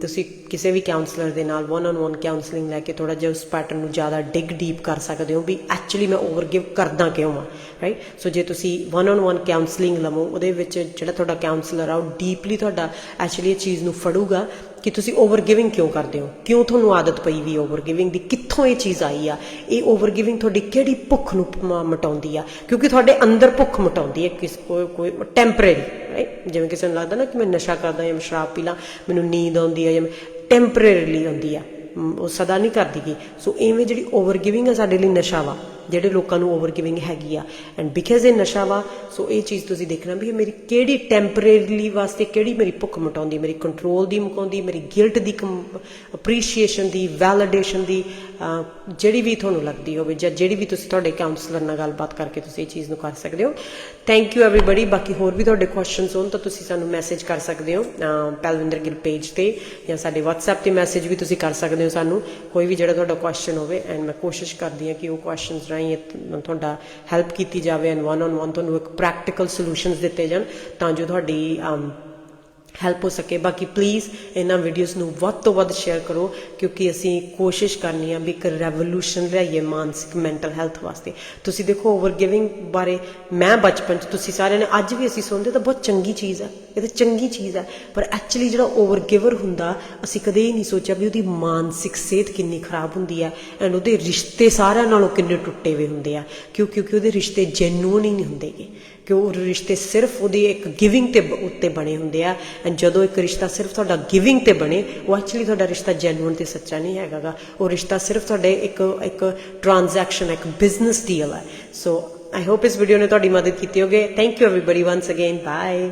ਤੁਸੀਂ ਕਿਸੇ ਵੀ ਕਾਉਂਸਲਰ ਦੇ ਨਾਲ ਵਨ ਔਨ ਵਨ ਕਾਉਂਸਲਿੰਗ ਲੈ ਕੇ ਥੋੜਾ ਜਿਹਾ ਉਸ ਪੈਟਰਨ ਨੂੰ ਜ਼ਿਆਦਾ ਡਿਗ ਡੀਪ ਕਰ ਸਕਦੇ ਹੋ ਵੀ ਐਕਚੁਅਲੀ ਮੈਂ ਓਵਰਗਿਵ ਕਰਦਾ ਕਿਉਂ ਆ ਰਾਈਟ ਸੋ ਜੇ ਤੁਸੀਂ ਵਨ ਔਨ ਵਨ ਕਾਉਂਸਲਿੰਗ ਲਵੋ, ਉਹਦੇ ਵਿੱਚ ਜਿਹੜਾ ਤੁਹਾਡਾ ਕਾਉਂਸਲਰ ਆ, ਉਹ ਡੀਪਲੀ ਤੁਹਾਡਾ ਐਕਚੁਅਲੀ ਇਹ ਚੀਜ਼ ਨੂੰ ਫੜੂਗਾ ਕਿ ਤੁਸੀਂ ਓਵਰ ਗਿਵਿੰਗ ਕਿਉਂ ਕਰਦੇ ਹੋ? ਕਿਉਂ ਤੁਹਾਨੂੰ ਆਦਤ ਪਈ ਵੀ ਓਵਰ ਗਿਵਿੰਗ ਦੀ? ਕਿੱਥੋਂ ਇਹ ਚੀਜ਼ ਆਈ ਆ? ਇਹ ਓਵਰ ਗਿਵਿੰਗ ਤੁਹਾਡੀ ਕਿਹੜੀ ਭੁੱਖ ਨੂੰ ਮ- ਮਿਟਾਉਂਦੀ ਆ? ਕਿਉਂਕਿ ਤੁਹਾਡੇ ਅੰਦਰ ਭੁੱਖ ਮਿਟਾਉਂਦੀ ਹੈ ਕਿਸ, ਕੋਈ ਕੋਈ ਟੈਂਪਰੇਰੀ ਰਾਈਟ ਜਿਵੇਂ ਕਿਸੇ ਨੂੰ ਲੱਗਦਾ ਨਾ ਕਿ ਮੈਂ ਨਸ਼ਾ ਕਰਦਾ ਜਾਂ ਮੈਂ ਸ਼ਰਾਬ ਪੀ ਲਾਂ, ਮੈਨੂੰ ਨੀਂਦ ਆਉਂਦੀ ਹੈ ਜਾਂ ਟੈਂਪਰੇਰੀਲੀ ਆਉਂਦੀ ਆ ਉਹ ਸਦਾ ਨਹੀਂ ਕਰਦੀ ਗੀ। ਸੋ ਐਵੇਂ ਜਿਹੜੀ ਓਵਰ ਗਿਵਿੰਗ ਆ ਸਾਡੇ ਲਈ ਨਸ਼ਾ ਵਾ। ਜਿਹੜੇ ਲੋਕਾਂ ਨੂੰ ਓਵਰ ਗਿਵਿੰਗ ਹੈਗੀ ਆ। ਐਂਡ ਬਿਕਾਜ਼ ਇਹ ਨਸ਼ਾ ਵਾ ਸੋ ਇਹ ਚੀਜ਼ ਤੁਸੀਂ ਦੇਖਣਾ ਵੀ ਇਹ ਮੇਰੀ ਕਿਹੜੀ ਟੈਂਪਰੇਰੀਲੀ ਵਾਸਤੇ ਕਿਹੜੀ ਮੇਰੀ ਭੁੱਖ ਮਟਾਉਂਦੀ ਮੇਰੀ ਕੰਟਰੋਲ ਦੀ ਮੁਕਾਉਂਦੀ ਮੇਰੀ ਗਿਲਟ ਦੀ ਅਪਰੀਸ਼ੀਏਸ਼ਨ ਦੀ ਵੈਲੀਡੇਸ਼ਨ ਦੀ ਜਿਹੜੀ ਵੀ ਤੁਹਾਨੂੰ ਲੱਗਦੀ ਹੋਵੇ ਜਾਂ ਜਿਹੜੀ ਵੀ ਤੁਸੀਂ ਤੁਹਾਡੇ ਕਾਉਂਸਲਰ ਨਾਲ ਗੱਲਬਾਤ ਕਰਕੇ ਤੁਸੀਂ ਇਹ ਚੀਜ਼ ਨੂੰ ਕਰ ਸਕਦੇ ਹੋ। ਥੈਂਕ ਯੂ ਐਵਰੀਬਾਡੀ ਬਾਕੀ ਹੋਰ ਵੀ ਤੁਹਾਡੇ ਕੁਐਸਚਨਸ ਹੋਣ ਤਾਂ ਤੁਸੀਂ ਸਾਨੂੰ ਮੈਸੇਜ ਕਰ ਸਕਦੇ ਹੋ ਅਹ, ਪੈਲਵਿੰਦਰ ਗਿੱਲ ਪੇਜ ਤੇ ਜਾਂ ਸਾਡੇ WhatsApp ਤੇ ਮੈਸੇਜ ਵੀ ਤੁਸੀਂ ਕਰ ਸਕਦੇ ਹੋ ਸਾਨੂੰ। ਕੋਈ ਵੀ ਜਿਹੜਾ ਤੁਹਾਡਾ ਕੁਐਸਚਨ ਹੋਵੇ ਐਂਡ ਮੈਂ ਕੋਸ਼ਿਸ਼ ਕਰਦੀ ਹਾਂ ਕਿ ਉਹ ਕੁਐਸਚਨਸ ਰਾਹੀਂ ਤੁਹਾਡਾ ਹੈਲਪ ਕੀਤੀ ਜਾਵੇ ਐਂਡ ਵਨ ਔਨ ਵਨ ਤੁਹਾਨੂੰ ਇੱਕ ਪ੍ਰੈਕਟੀਕਲ ਸੋਲੂਸ਼ਨਸ ਦਿੱਤੇ ਜਾਣ ਤਾਂ ਜੋ ਤੁਹਾਡੀ ਹੈਲਪ ਹੋ ਸਕੇ। ਬਾਕੀ ਪਲੀਜ਼ ਇਹਨਾਂ ਵੀਡੀਓਜ਼ ਨੂੰ ਵੱਧ ਤੋਂ ਵੱਧ ਸ਼ੇਅਰ ਕਰੋ, ਕਿਉਂਕਿ ਅਸੀਂ ਕੋਸ਼ਿਸ਼ ਕਰਨੀ ਆ ਵੀ ਇੱਕ ਰੈਵੋਲੂਸ਼ਨ ਲਿਆਈਏ ਮਾਨਸਿਕ ਮੈਂਟਲ ਹੈਲਥ ਵਾਸਤੇ। ਤੁਸੀਂ ਦੇਖੋ ਓਵਰ ਗਿਵਿੰਗ ਬਾਰੇ ਮੈਂ ਬਚਪਨ ਚ, ਤੁਸੀਂ ਸਾਰਿਆਂ ਨੇ ਅੱਜ ਵੀ ਅਸੀਂ ਸੁਣਦੇ ਤਾਂ ਬਹੁਤ ਚੰਗੀ ਚੀਜ਼ ਆ, ਇਹ ਤਾਂ ਚੰਗੀ ਚੀਜ਼ ਹੈ ਪਰ ਐਕਚੁਅਲੀ ਜਿਹੜਾ ਓਵਰ ਗਿਵਰ ਹੁੰਦਾ, ਅਸੀਂ ਕਦੇ ਹੀ ਨਹੀਂ ਸੋਚਿਆ ਵੀ ਉਹਦੀ ਮਾਨਸਿਕ ਸਿਹਤ ਕਿੰਨੀ ਖਰਾਬ ਹੁੰਦੀ ਹੈ ਐਂਡ ਉਹਦੇ ਰਿਸ਼ਤੇ ਸਾਰਿਆਂ ਨਾਲੋਂ ਕਿੰਨੇ ਟੁੱਟੇ ਹੋਏ ਹੁੰਦੇ ਆ, ਕਿਉਂ ਕਿਉਂਕਿ ਉਹਦੇ ਰਿਸ਼ਤੇ ਜੈਨੂਨ ਹੀ ਨਹੀਂ ਹੁੰਦੇਗੇ ਕਿ ਉਹ ਰਿਸ਼ਤੇ ਸਿਰਫ ਉਹਦੀ ਇੱਕ ਗਿਵਿੰਗ ਤੇ ਉੱਤੇ ਬਣੇ ਹੁੰਦੇ ਆ। ਐਂਡ ਜਦੋਂ ਇੱਕ ਰਿਸ਼ਤਾ ਸਿਰਫ ਤੁਹਾਡਾ ਗਿਵਿੰਗ ਤੇ ਬਣੇ, ਉਹ ਐਕਚੁਅਲੀ ਤੁਹਾਡਾ ਰਿਸ਼ਤਾ ਜੈਨੂਇਨ ਤੇ ਸੱਚਾ ਨਹੀਂ ਹੈਗਾਗਾ। ਉਹ ਰਿਸ਼ਤਾ ਸਿਰਫ ਤੁਹਾਡੇ ਇੱਕ ਇੱਕ ਟ੍ਰਾਂਜੈਕਸ਼ਨ ਇੱਕ ਬਿਜ਼ਨਸ ਡੀਲ ਹੈ ਸੋ ਆਈ ਹੋਪ ਇਸ ਵੀਡੀਓ ਨੇ ਤੁਹਾਡੀ ਮਦਦ ਕੀਤੀ ਹੋਵੇ। Thank you everybody once again bye